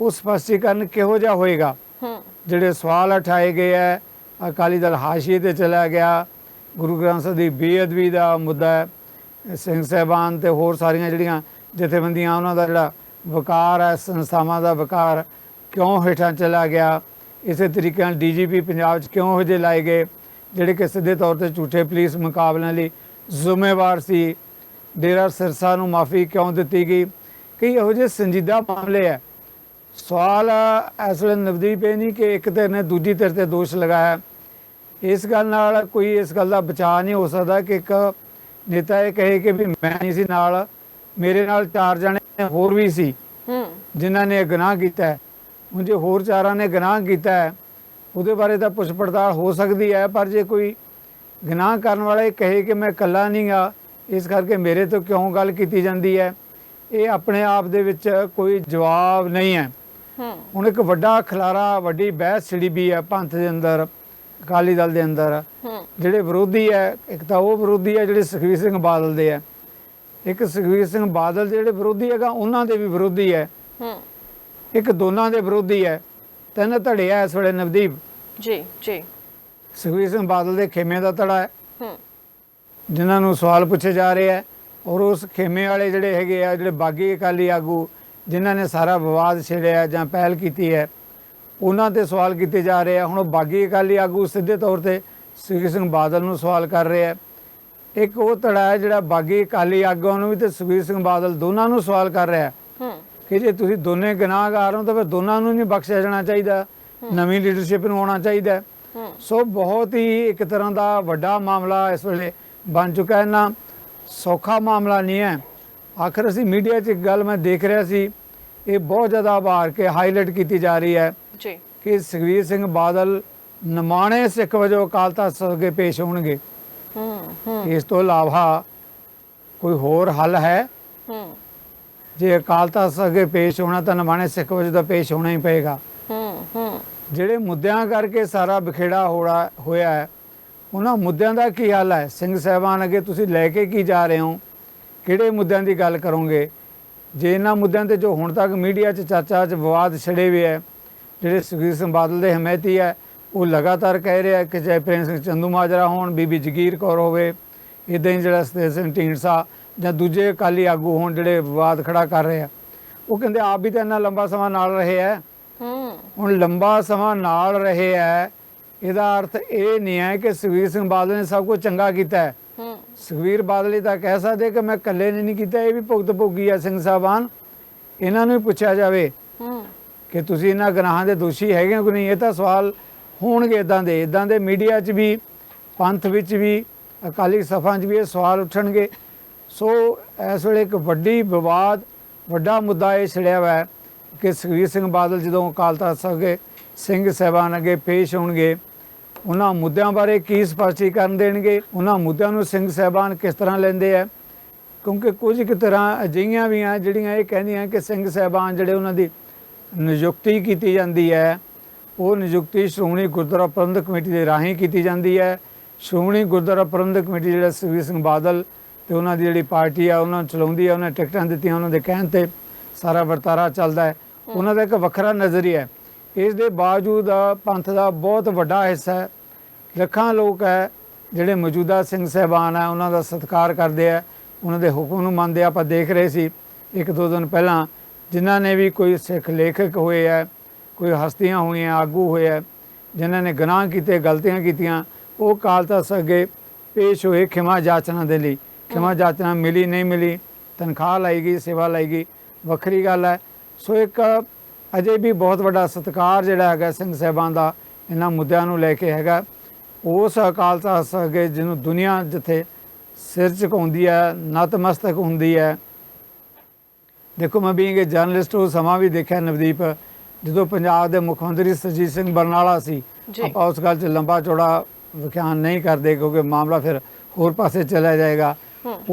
ਉਹ ਸਪਸ਼ਟੀਕਰਨ ਕਿਹੋ ਜਿਹਾ ਹੋਏਗਾ? ਹੂੰ। ਜਿਹੜੇ ਸਵਾਲ ਉਠਾਏ ਗਏ ਹੈ ਅਕਾਲੀ ਦਲ ਹਾਸ਼ੀਏ ਤੇ ਚਲਾ ਗਿਆ ਗੁਰੂ ਗ੍ਰੰਥ ਸਾਹਿਬ ਦੀ ਬੇਅਦਬੀ ਦਾ ਮੁੱਦਾ ਹੈ ਸਿੰਘ ਸਾਹਿਬਾਨ ਤੇ ਹੋਰ ਸਾਰੀਆਂ ਜਿਹੜੀਆਂ ਜਥੇਬੰਦੀਆਂ ਉਹਨਾਂ ਦਾ ਜਿਹੜਾ ਵਕਾਰ ਹੈ ਸੰਸਥਾਵਾਂ ਦਾ ਵਕਾਰ ਕਿਉਂ ਹੇਠਾਂ ਚਲਾ ਗਿਆ? ਇਸੇ ਤਰੀਕੇ ਨਾਲ ਡੀਜੀਪੀ ਪੰਜਾਬ 'ਚ ਕਿਉਂ ਇਹੋ ਜਿਹੇ ਲਾਏ ਗਏ ਜਿਹੜੇ ਕਿ ਸਿੱਧੇ ਤੌਰ ਤੇ ਝੂਠੇ ਪੁਲਿਸ ਮੁਕਾਬਲਿਆਂ ਲਈ ਜ਼ਿੰਮੇਵਾਰ ਸੀ? ਡੇਰਾ ਸਿਰਸਾ ਨੂੰ ਮਾਫੀ ਕਿਉਂ ਦਿੱਤੀ ਗਈ? ਕਈ ਇਹੋ ਜਿਹੇ ਸੰਜੀਦਾ ਮਾਮਲੇ ਹੈ ਸਵਾਲ ਇਸ ਵੇਲੇ ਨਵਦੀਪ ਇਹ ਨਹੀਂ ਕਿ ਇੱਕ ਧਿਰ ਨੇ ਦੂਜੀ ਧਿਰ ਤੇ ਦੋਸ਼ ਲਗਾਇਆ। ਇਸ ਗੱਲ ਨਾਲ ਕੋਈ ਇਸ ਗੱਲ ਦਾ ਬਚਾਅ ਨਹੀਂ ਹੋ ਸਕਦਾ ਕਿ ਇੱਕ ਨੇਤਾ ਇਹ ਕਹੇ ਕਿ ਵੀ ਮੈਂ ਨਹੀਂ ਸੀ ਨਾਲ ਮੇਰੇ ਨਾਲ ਚਾਰ ਜਣੇ ਹੋਰ ਵੀ ਸੀ ਹੂੰ। ਜਿਨ੍ਹਾਂ ਨੇ ਗੁਨਾਹ ਕੀਤਾ ਹੈ। ਜੇ ਹੋਰ ਚਾਰਾਂ ਨੇ ਗੁਨਾਹ ਕੀਤਾ ਹੈ ਉਹਦੇ ਬਾਰੇ ਤਾਂ ਪੁੱਛ ਪੜਤਾਲ ਹੋ ਸਕਦੀ ਹੈ ਪਰ ਜੇ ਕੋਈ ਗੁਨਾਹ ਕਰਨ ਵਾਲਾ ਇਹ ਕਹੇ ਕਿ ਮੈਂ ਇਕੱਲਾ ਨਹੀਂ ਗਾ ਇਸ ਕਰਕੇ ਮੇਰੇ ਤੋਂ ਕਿਉਂ ਗੱਲ ਕੀਤੀ ਜਾਂਦੀ ਹੈ? ਇਹ ਆਪਣੇ ਆਪ ਦੇ ਵਿੱਚ ਕੋਈ ਜਵਾਬ ਨਹੀਂ ਹੈ। ਹੂੰ। ਹੁਣ ਇੱਕ ਵੱਡਾ ਖਲਾਰਾ ਵੱਡੀ ਬਹਿਸ ਛਿੜੀ ਵੀ ਹੈ ਪੰਥ ਦੇ ਅੰਦਰ ਅਕਾਲੀ ਦਲ ਦੇ ਅੰਦਰ ਜਿਹੜੇ ਵਿਰੋਧੀ ਹੈ ਇੱਕ ਤਾਂ ਉਹ ਵਿਰੋਧੀ ਹੈ ਜਿਹੜੇ ਸੁਖਬੀਰ ਸਿੰਘ ਬਾਦਲ ਦੇ ਹੈ। ਇੱਕ ਸੁਖਬੀਰ ਸਿੰਘ ਬਾਦਲ ਦੇ ਜਿਹੜੇ ਵਿਰੋਧੀ ਹੈਗਾ ਉਹਨਾਂ ਦੇ ਵੀ ਵਿਰੋਧੀ ਹੈ। ਹੂੰ। ਇੱਕ ਦੋਨਾਂ ਦੇ ਵਿਰੋਧੀ ਹੈ। ਤਿੰਨ ਧੜੇ ਆ ਇਸ ਵੇਲੇ ਨਵਦੀਪ। ਜੀ ਜੀ। ਸੁਖਬੀਰ ਸਿੰਘ ਬਾਦਲ ਦੇ ਖੇਮੇ ਦਾ ਧੜਾ ਹੈ। ਹੂੰ। ਜਿਨ੍ਹਾਂ ਨੂੰ ਸਵਾਲ ਪੁੱਛੇ ਜਾ ਰਹੇ ਹੈ ਔਰ ਉਸ ਖੇਮੇ ਵਾਲੇ ਜਿਹੜੇ ਹੈਗੇ ਆ ਜਿਹੜੇ ਬਾਗੀ ਅਕਾਲੀ ਆਗੂ ਜਿਨ੍ਹਾਂ ਨੇ ਸਾਰਾ ਵਿਵਾਦ ਛੇੜਿਆ ਜਾਂ ਪਹਿਲ ਕੀਤੀ ਹੈ ਉਹਨਾਂ ਤੇ ਸਵਾਲ ਕੀਤੇ ਜਾ ਰਹੇ ਆ। ਹੁਣ ਉਹ ਬਾਗੀ ਅਕਾਲੀ ਆਗੂ ਸਿੱਧੇ ਤੌਰ ਤੇ ਸੁਖਬੀਰ ਸਿੰਘ ਬਾਦਲ ਨੂੰ ਸਵਾਲ ਕਰ ਰਹੇ ਆ ਇੱਕ ਉਹ ਧੜਾ ਹੈ ਜਿਹੜਾ ਬਾਗੀ ਅਕਾਲੀ ਆਗੂਆਂ ਨੂੰ ਵੀ ਤੇ ਸੁਖਬੀਰ ਸਿੰਘ ਬਾਦਲ ਦੋਨਾਂ ਨੂੰ ਸਵਾਲ ਕਰ ਰਿਹਾ ਹੈ ਹੂੰ। ਕਿ ਜੇ ਤੁਸੀਂ ਦੋਨੇ ਗੁਨਾਹਗਾਰ ਹੋ ਤਾਂ ਫਿਰ ਦੋਨਾਂ ਨੂੰ ਨਹੀਂ ਬਖਸ਼ਿਆ ਜਾਣਾ ਚਾਹੀਦਾ। ਨਵੀਂ ਲੀਡਰਸ਼ਿਪ ਨੂੰ ਆਉਣਾ ਚਾਹੀਦਾ ਹੈ। ਹੂੰ। ਸੋ ਬਹੁਤ ਹੀ ਇੱਕ ਤਰ੍ਹਾਂ ਦਾ ਵੱਡਾ ਮਾਮਲਾ ਇਸ ਵੇਲੇ ਬਣ ਚੁੱਕਾ ਹੈ। ਨਾ ਸੌਖਾ ਮਾਮਲਾ ਨਹੀਂ ਹੈ। ਆਖਰ ਅਸੀਂ ਮੀਡੀਆ 'ਚ ਇੱਕ ਗੱਲ ਮੈਂ ਦੇਖ ਰਿਹਾ ਸੀ। ਇਹ ਬਹੁਤ ਜ਼ਿਆਦਾ ਆਭਾਰ ਕੇ ਹਾਈਲਾਈਟ ਕੀਤੀ ਜਾ ਰਹੀ ਹੈ ਜੀ। ਕਿ ਸੁਖਬੀਰ ਸਿੰਘ ਬਾਦਲ ਨਿਮਾਣੇ ਸਿੱਖ ਵਜੋਂ ਅਕਾਲ ਤਖਤ ਅੱਗੇ ਪੇਸ਼ ਹੋਣਗੇ। ਹੂੰ ਹੂੰ। ਇਸ ਤੋਂ ਇਲਾਵਾ ਕੋਈ ਹੋਰ ਹੱਲ ਹੈ? ਹੂੰ। ਜੇ ਅਕਾਲ ਤਖਤ ਅੱਗੇ ਪੇਸ਼ ਹੋਣਾ ਤਾਂ ਨਿਮਾਣੇ ਸਿੱਖ ਵਜੋਂ ਤਾਂ ਪੇਸ਼ ਹੋਣਾ ਹੀ ਪਏਗਾ। ਹੂੰ ਹੂੰ। ਜਿਹੜੇ ਮੁੱਦਿਆਂ ਕਰਕੇ ਸਾਰਾ ਵਿਖੇੜਾ ਹੋੜਾ ਹੋਇਆ ਹੈ ਉਹਨਾਂ ਮੁੱਦਿਆਂ ਦਾ ਕੀ ਹਾਲ ਹੈ? ਸਿੰਘ ਸਾਹਿਬਾਨ ਅੱਗੇ ਤੁਸੀਂ ਲੈ ਕੇ ਕੀ ਜਾ ਰਹੇ ਹੋ? ਕਿਹੜੇ ਮੁੱਦਿਆਂ ਦੀ ਗੱਲ ਕਰੋਗੇ? ਜੇ ਇਹਨਾਂ ਮੁੱਦਿਆਂ ਤੇ ਜੋ ਹੁਣ ਤੱਕ ਮੀਡੀਆ 'ਚ ਚਰਚਾ 'ਚ ਵਿਵਾਦ ਛਿੜੇ ਹੋਏ ਹੈ ਜਿਹੜੇ ਸੁਖਬੀਰ ਸਿੰਘ ਬਾਦਲ ਦੇ ਹਮਾਇਤੀ ਹੈ ਉਹ ਲਗਾਤਾਰ ਕਹਿ ਰਿਹਾ ਕਿ ਚਾਹੇ ਪ੍ਰੇਮ ਸਿੰਘ ਚੰਦੂ ਮਾਜਰਾ ਹੋਣ ਬੀਬੀ ਜਗੀਰ ਕੌਰ ਹੋਵੇ ਇਦਾਂ ਹੀ ਜਿਹੜਾ ਸਤੇਜ ਸਿੰਘ ਢੀਂਡਸਾ ਜਾਂ ਦੂਜੇ ਅਕਾਲੀ ਆਗੂ ਹੋਣ ਜਿਹੜੇ ਵਿਵਾਦ ਖੜਾ ਕਰ ਰਹੇ ਆ ਉਹ ਕਹਿੰਦੇ ਆਪ ਵੀ ਤਾਂ ਇੰਨਾ ਲੰਬਾ ਸਮਾਂ ਨਾਲ ਰਹੇ ਹੂੰ। ਹੁਣ ਲੰਬਾ ਸਮਾਂ ਨਾਲ ਰਹੇ ਹੈ ਇਹਦਾ ਅਰਥ ਇਹ ਨਹੀਂ ਹੈ ਕਿ ਸੁਖਬੀਰ ਸਿੰਘ ਬਾਦਲ ਨੇ ਸਭ ਕੁਝ ਚੰਗਾ ਕੀਤਾ ਹੈ। ਹੂੰ। ਸੁਖਬੀਰ ਬਾਦਲ ਤਾਂ ਕਹਿ ਸਕਦੇ ਕਿ ਮੈਂ ਇਕੱਲੇ ਨੇ ਨਹੀਂ ਕੀਤਾ ਇਹ ਵੀ ਭੁਗਤ ਭੋਗੀ ਹੈ ਸਿੰਘ ਸਾਹਿਬਾਨ। ਇਹਨਾਂ ਨੂੰ ਵੀ ਪੁੱਛਿਆ ਜਾਵੇ ਹੂੰ। ਕਿ ਤੁਸੀਂ ਇਹਨਾਂ ਗੁਨਾਹਾਂ ਦੇ ਦੋਸ਼ੀ ਹੈਗੇ ਹੋ ਕਿ ਨਹੀਂ ਇਹ ਤਾਂ ਸਵਾਲ ਹੋਣਗੇ ਇਦਾਂ ਦੇ। ਇਦਾਂ ਦੇ ਮੀਡੀਆ 'ਚ ਵੀ ਪੰਥ ਵਿੱਚ ਵੀ ਅਕਾਲੀ ਸਭਾ 'ਚ ਵੀ ਇਹ ਸਵਾਲ ਉੱਠਣਗੇ। ਸੋ ਇਸ ਵੇਲੇ ਇੱਕ ਵੱਡੀ ਵਿਵਾਦ ਵੱਡਾ ਮੁੱਦਾ ਇਹ ਛਿੜਿਆ ਹੋਇਆ ਹੈ ਕਿ ਸੁਖਬੀਰ ਸਿੰਘ ਬਾਦਲ ਜਦੋਂ ਅਕਾਲ ਤਖਤ ਸਾਹਿਬ ਅੱਗੇ ਸਿੰਘ ਸਾਹਿਬਾਨ ਅੱਗੇ ਪੇਸ਼ ਹੋਣਗੇ ਉਹਨਾਂ ਮੁੱਦਿਆਂ ਬਾਰੇ ਕੀ ਸਪਸ਼ਟੀਕਰਨ ਦੇਣਗੇ? ਉਹਨਾਂ ਮੁੱਦਿਆਂ ਨੂੰ ਸਿੰਘ ਸਾਹਿਬਾਨ ਕਿਸ ਤਰ੍ਹਾਂ ਲੈਂਦੇ ਆ? ਕਿਉਂਕਿ ਕੁਝ ਕੁ ਤਰ੍ਹਾਂ ਅਜਿਹੀਆਂ ਵੀ ਆ, ਜਿਹੜੀਆਂ ਇਹ ਕਹਿੰਦੀਆਂ ਕਿ ਸਿੰਘ ਸਾਹਿਬਾਨ ਜਿਹੜੇ ਉਹਨਾਂ ਦੀ ਨਿਯੁਕਤੀ ਕੀਤੀ ਜਾਂਦੀ ਹੈ, ਉਹ ਨਿਯੁਕਤੀ ਸ਼੍ਰੋਮਣੀ ਗੁਰਦੁਆਰਾ ਪ੍ਰਬੰਧਕ ਕਮੇਟੀ ਦੇ ਰਾਹੀਂ ਕੀਤੀ ਜਾਂਦੀ ਹੈ। ਸ਼੍ਰੋਮਣੀ ਗੁਰਦੁਆਰਾ ਪ੍ਰਬੰਧਕ ਕਮੇਟੀ ਜਿਹੜਾ ਸੁਖਬੀਰ ਸਿੰਘ ਬਾਦਲ ਤੇ ਉਹਨਾਂ ਦੀ ਜਿਹੜੀ ਪਾਰਟੀ ਆ, ਉਹਨਾਂ ਨੂੰ ਚਲਾਉਂਦੀ ਆ, ਉਹਨਾਂ ਨੇ ਟਿਕਟਾਂ ਦਿੱਤੀਆਂ ਉਹਨਾਂ ਦੇ ਕਹਿਣ ਤੇ ਸਾਰਾ ਵਰਤਾਰਾ ਚੱਲਦਾ ਹੈ। ਉਹਨਾਂ ਦਾ ਇੱਕ ਵੱਖਰਾ ਨਜ਼ਰੀਆ ਹੈ। ਇਸ ਦੇ ਬਾਵਜੂਦ ਪੰਥ ਦਾ ਬਹੁਤ ਵੱਡਾ ਹਿੱਸਾ ਹੈ। ਲੱਖਾਂ ਲੋਕ ਹੈ ਜਿਹੜੇ ਮੌਜੂਦਾ ਸਿੰਘ ਸਹਿਬਾਨ ਹੈ, ਉਹਨਾਂ ਦਾ ਸਤਿਕਾਰ ਕਰਦੇ ਆ। ਉਹਨਾਂ ਦੇ ਹੁਕਮ ਨੂੰ ਮੰਨਦੇ ਆਪਾਂ ਦੇਖ ਰਹੇ ਸੀ ਇੱਕ ਦੋ ਦਿਨ ਪਹਿਲਾਂ ਜਿਨ੍ਹਾਂ ਨੇ ਵੀ ਕੋਈ ਸਿੱਖ ਲੇਖਕ ਹੋਏ ਹੈ ਕੋਈ ਹਸਤੀਆਂ ਹੋਈਆਂ, ਆਗੂ ਹੋਏ ਹੈ ਜਿਨ੍ਹਾਂ ਨੇ ਗੁਨਾਹ ਕੀਤੇ, ਗਲਤੀਆਂ ਕੀਤੀਆਂ, ਉਹ ਕਾਲ ਤੱਕ ਅੱਗੇ ਪੇਸ਼ ਹੋਏ ਖਿਮਾ ਜਾਚਨਾ ਦੇ ਲਈ। ਖਿਮਾ ਜਾਚਨਾ ਮਿਲੀ, ਨਹੀਂ ਮਿਲੀ, ਤਨਖਾਹ ਲਾਈ ਗਈ, ਸੇਵਾ ਲਾਈ ਗਈ। ਵੱਖਰੀ ਗੱਲ ਹੈ। ਸੋ ਇੱਕ ਅਜੇ ਵੀ ਬਹੁਤ ਵੱਡਾ ਸਤਿਕਾਰ ਜਿਹੜਾ ਹੈਗਾ ਸਿੰਘ ਸਾਹਿਬਾਨ ਦਾ ਇਹਨਾਂ ਮੁੱਦਿਆਂ ਨੂੰ ਲੈ ਕੇ ਹੈਗਾ ਉਸ ਅਕਾਲ ਤਖਤ ਅੱਗੇ ਜਿਹਨੂੰ ਦੁਨੀਆ ਜਿੱਥੇ ਸਿਰ ਝੁਕਾਉਂਦੀ ਹੈ ਨਤਮਸਤਕ ਹੁੰਦੀ ਹੈ ਦੇਖੋ ਮੈਂ ਬੀਇੰਗ ਅ ਜਰਨਲਿਸਟ ਉਹ ਸਮਾਂ ਵੀ ਦੇਖਿਆ ਨਵਦੀਪ ਜਦੋਂ ਪੰਜਾਬ ਦੇ ਮੁੱਖ ਮੰਤਰੀ ਸਰਜੀਤ ਸਿੰਘ ਬਰਨਾਲਾ ਸੀ। ਆਪਾਂ ਉਸ ਗੱਲ 'ਚ ਲੰਬਾ ਚੌੜਾ ਵਿਖਿਆਨ ਨਹੀਂ ਕਰਦੇ ਕਿਉਂਕਿ ਮਾਮਲਾ ਫਿਰ ਹੋਰ ਪਾਸੇ ਚਲਾ ਜਾਏਗਾ।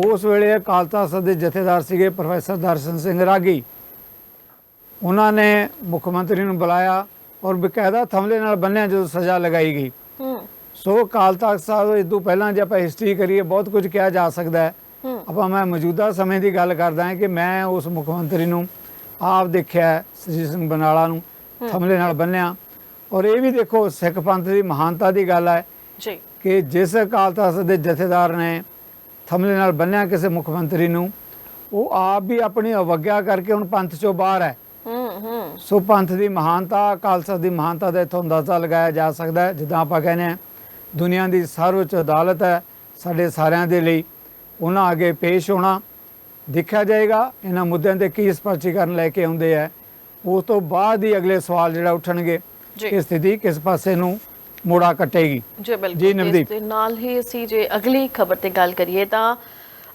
ਉਸ ਵੇਲੇ ਅਕਾਲ ਤਖਤ ਦੇ ਜਥੇਦਾਰ ਸੀਗੇ ਪ੍ਰੋਫੈਸਰ ਦਰਸ਼ਨ ਸਿੰਘ ਰਾਗੀ ਉਹਨਾਂ ਨੇ ਮੁੱਖ ਮੰਤਰੀ ਨੂੰ ਬੁਲਾਇਆ ਔਰ ਬਕਾਇਦਾ ਥਮਲੇ ਨਾਲ ਬੰਨਿਆ ਜਦੋਂ ਸਜ਼ਾ ਲਗਾਈ ਗਈ। ਹੂੰ। ਸੋ ਅਕਾਲ ਤਖਤ ਸਾਹਿਬ ਇਸ ਤੋਂ ਪਹਿਲਾਂ ਜੇ ਆਪਾਂ ਹਿਸਟਰੀ ਕਰੀਏ ਬਹੁਤ ਕੁਝ ਕਿਹਾ ਜਾ ਸਕਦਾ ਹੈ। ਆਪਾਂ ਮੈਂ ਮੌਜੂਦਾ ਸਮੇਂ ਦੀ ਗੱਲ ਕਰਦਾ ਹਾਂ ਕਿ ਮੈਂ ਉਸ ਮੁੱਖ ਮੰਤਰੀ ਨੂੰ ਆਪ ਦੇਖਿਆ ਹੈ, ਸਰਜੀਤ ਸਿੰਘ ਬਨਾਲਾ ਨੂੰ ਥਮਲੇ ਨਾਲ ਬੰਨਿਆ। ਔਰ ਇਹ ਵੀ ਦੇਖੋ ਸਿੱਖ ਪੰਥ ਦੀ ਮਹਾਨਤਾ ਦੀ ਗੱਲ ਹੈ ਜੀ। ਕਿ ਜਿਸ ਅਕਾਲ ਤਖਤ ਦੇ ਜਥੇਦਾਰ ਨੇ ਥਮਲੇ ਨਾਲ ਬੰਨਿਆ ਕਿਸੇ ਮੁੱਖ ਮੰਤਰੀ ਨੂੰ ਉਹ ਆਪ ਵੀ ਆਪਣੀ ਅਵਗਿਆ ਕਰਕੇ ਹੁਣ ਪੰਥ ਚੋਂ ਬਾਹਰ ਹੈ। ਹੂੰ ਸੋ ਪੰਥ ਦੀ ਮਹਾਨਤਾ ਤਖਤ ਦੀ ਮਹਾਨਤਾ ਦਾ ਇਥੋਂ ਅੰਦਾਜ਼ਾ ਲਗਾਇਆ ਜਾ ਸਕਦਾ ਹੈ। ਜਿੱਦਾਂ ਆਪਾਂ ਕਹਿੰਦੇ ਹਾਂ ਦੁਨੀਆ ਦੀ ਸਰਵਉੱਚ ਅਦਾਲਤ ਹੈ ਸਾਡੇ ਸਾਰਿਆਂ ਦੇ ਲਈ। ਉਹਨਾਂ ਅੱਗੇ ਪੇਸ਼ ਹੋਣਾ ਦੇਖਿਆ ਜਾਏਗਾ। ਇਹਨਾਂ ਮੁੱਦਿਆਂ ਤੇ ਕੀ ਸਪਸ਼ਟੀਕਰਨ ਲੈ ਕੇ ਆਉਂਦੇ ਆ ਉਸ ਤੋਂ ਬਾਅਦ ਹੀ ਅਗਲੇ ਸਵਾਲ ਜਿਹੜਾ ਉੱਠਣਗੇ। ਕਿ ਸਥਿਤੀ ਕਿਸ ਪਾਸੇ ਨੂੰ ਮੋੜਾ ਕੱਟੇਗੀ। ਜੀ ਬਿਲਕੁਲ। ਜੀ, ਨਵਦੀਪ। ਨਾਲ ਹੀ ਅਸੀਂ ਜੇ ਅਗਲੀ ਖਬਰ ਤੇ ਗੱਲ ਕਰੀਏ ਤਾਂ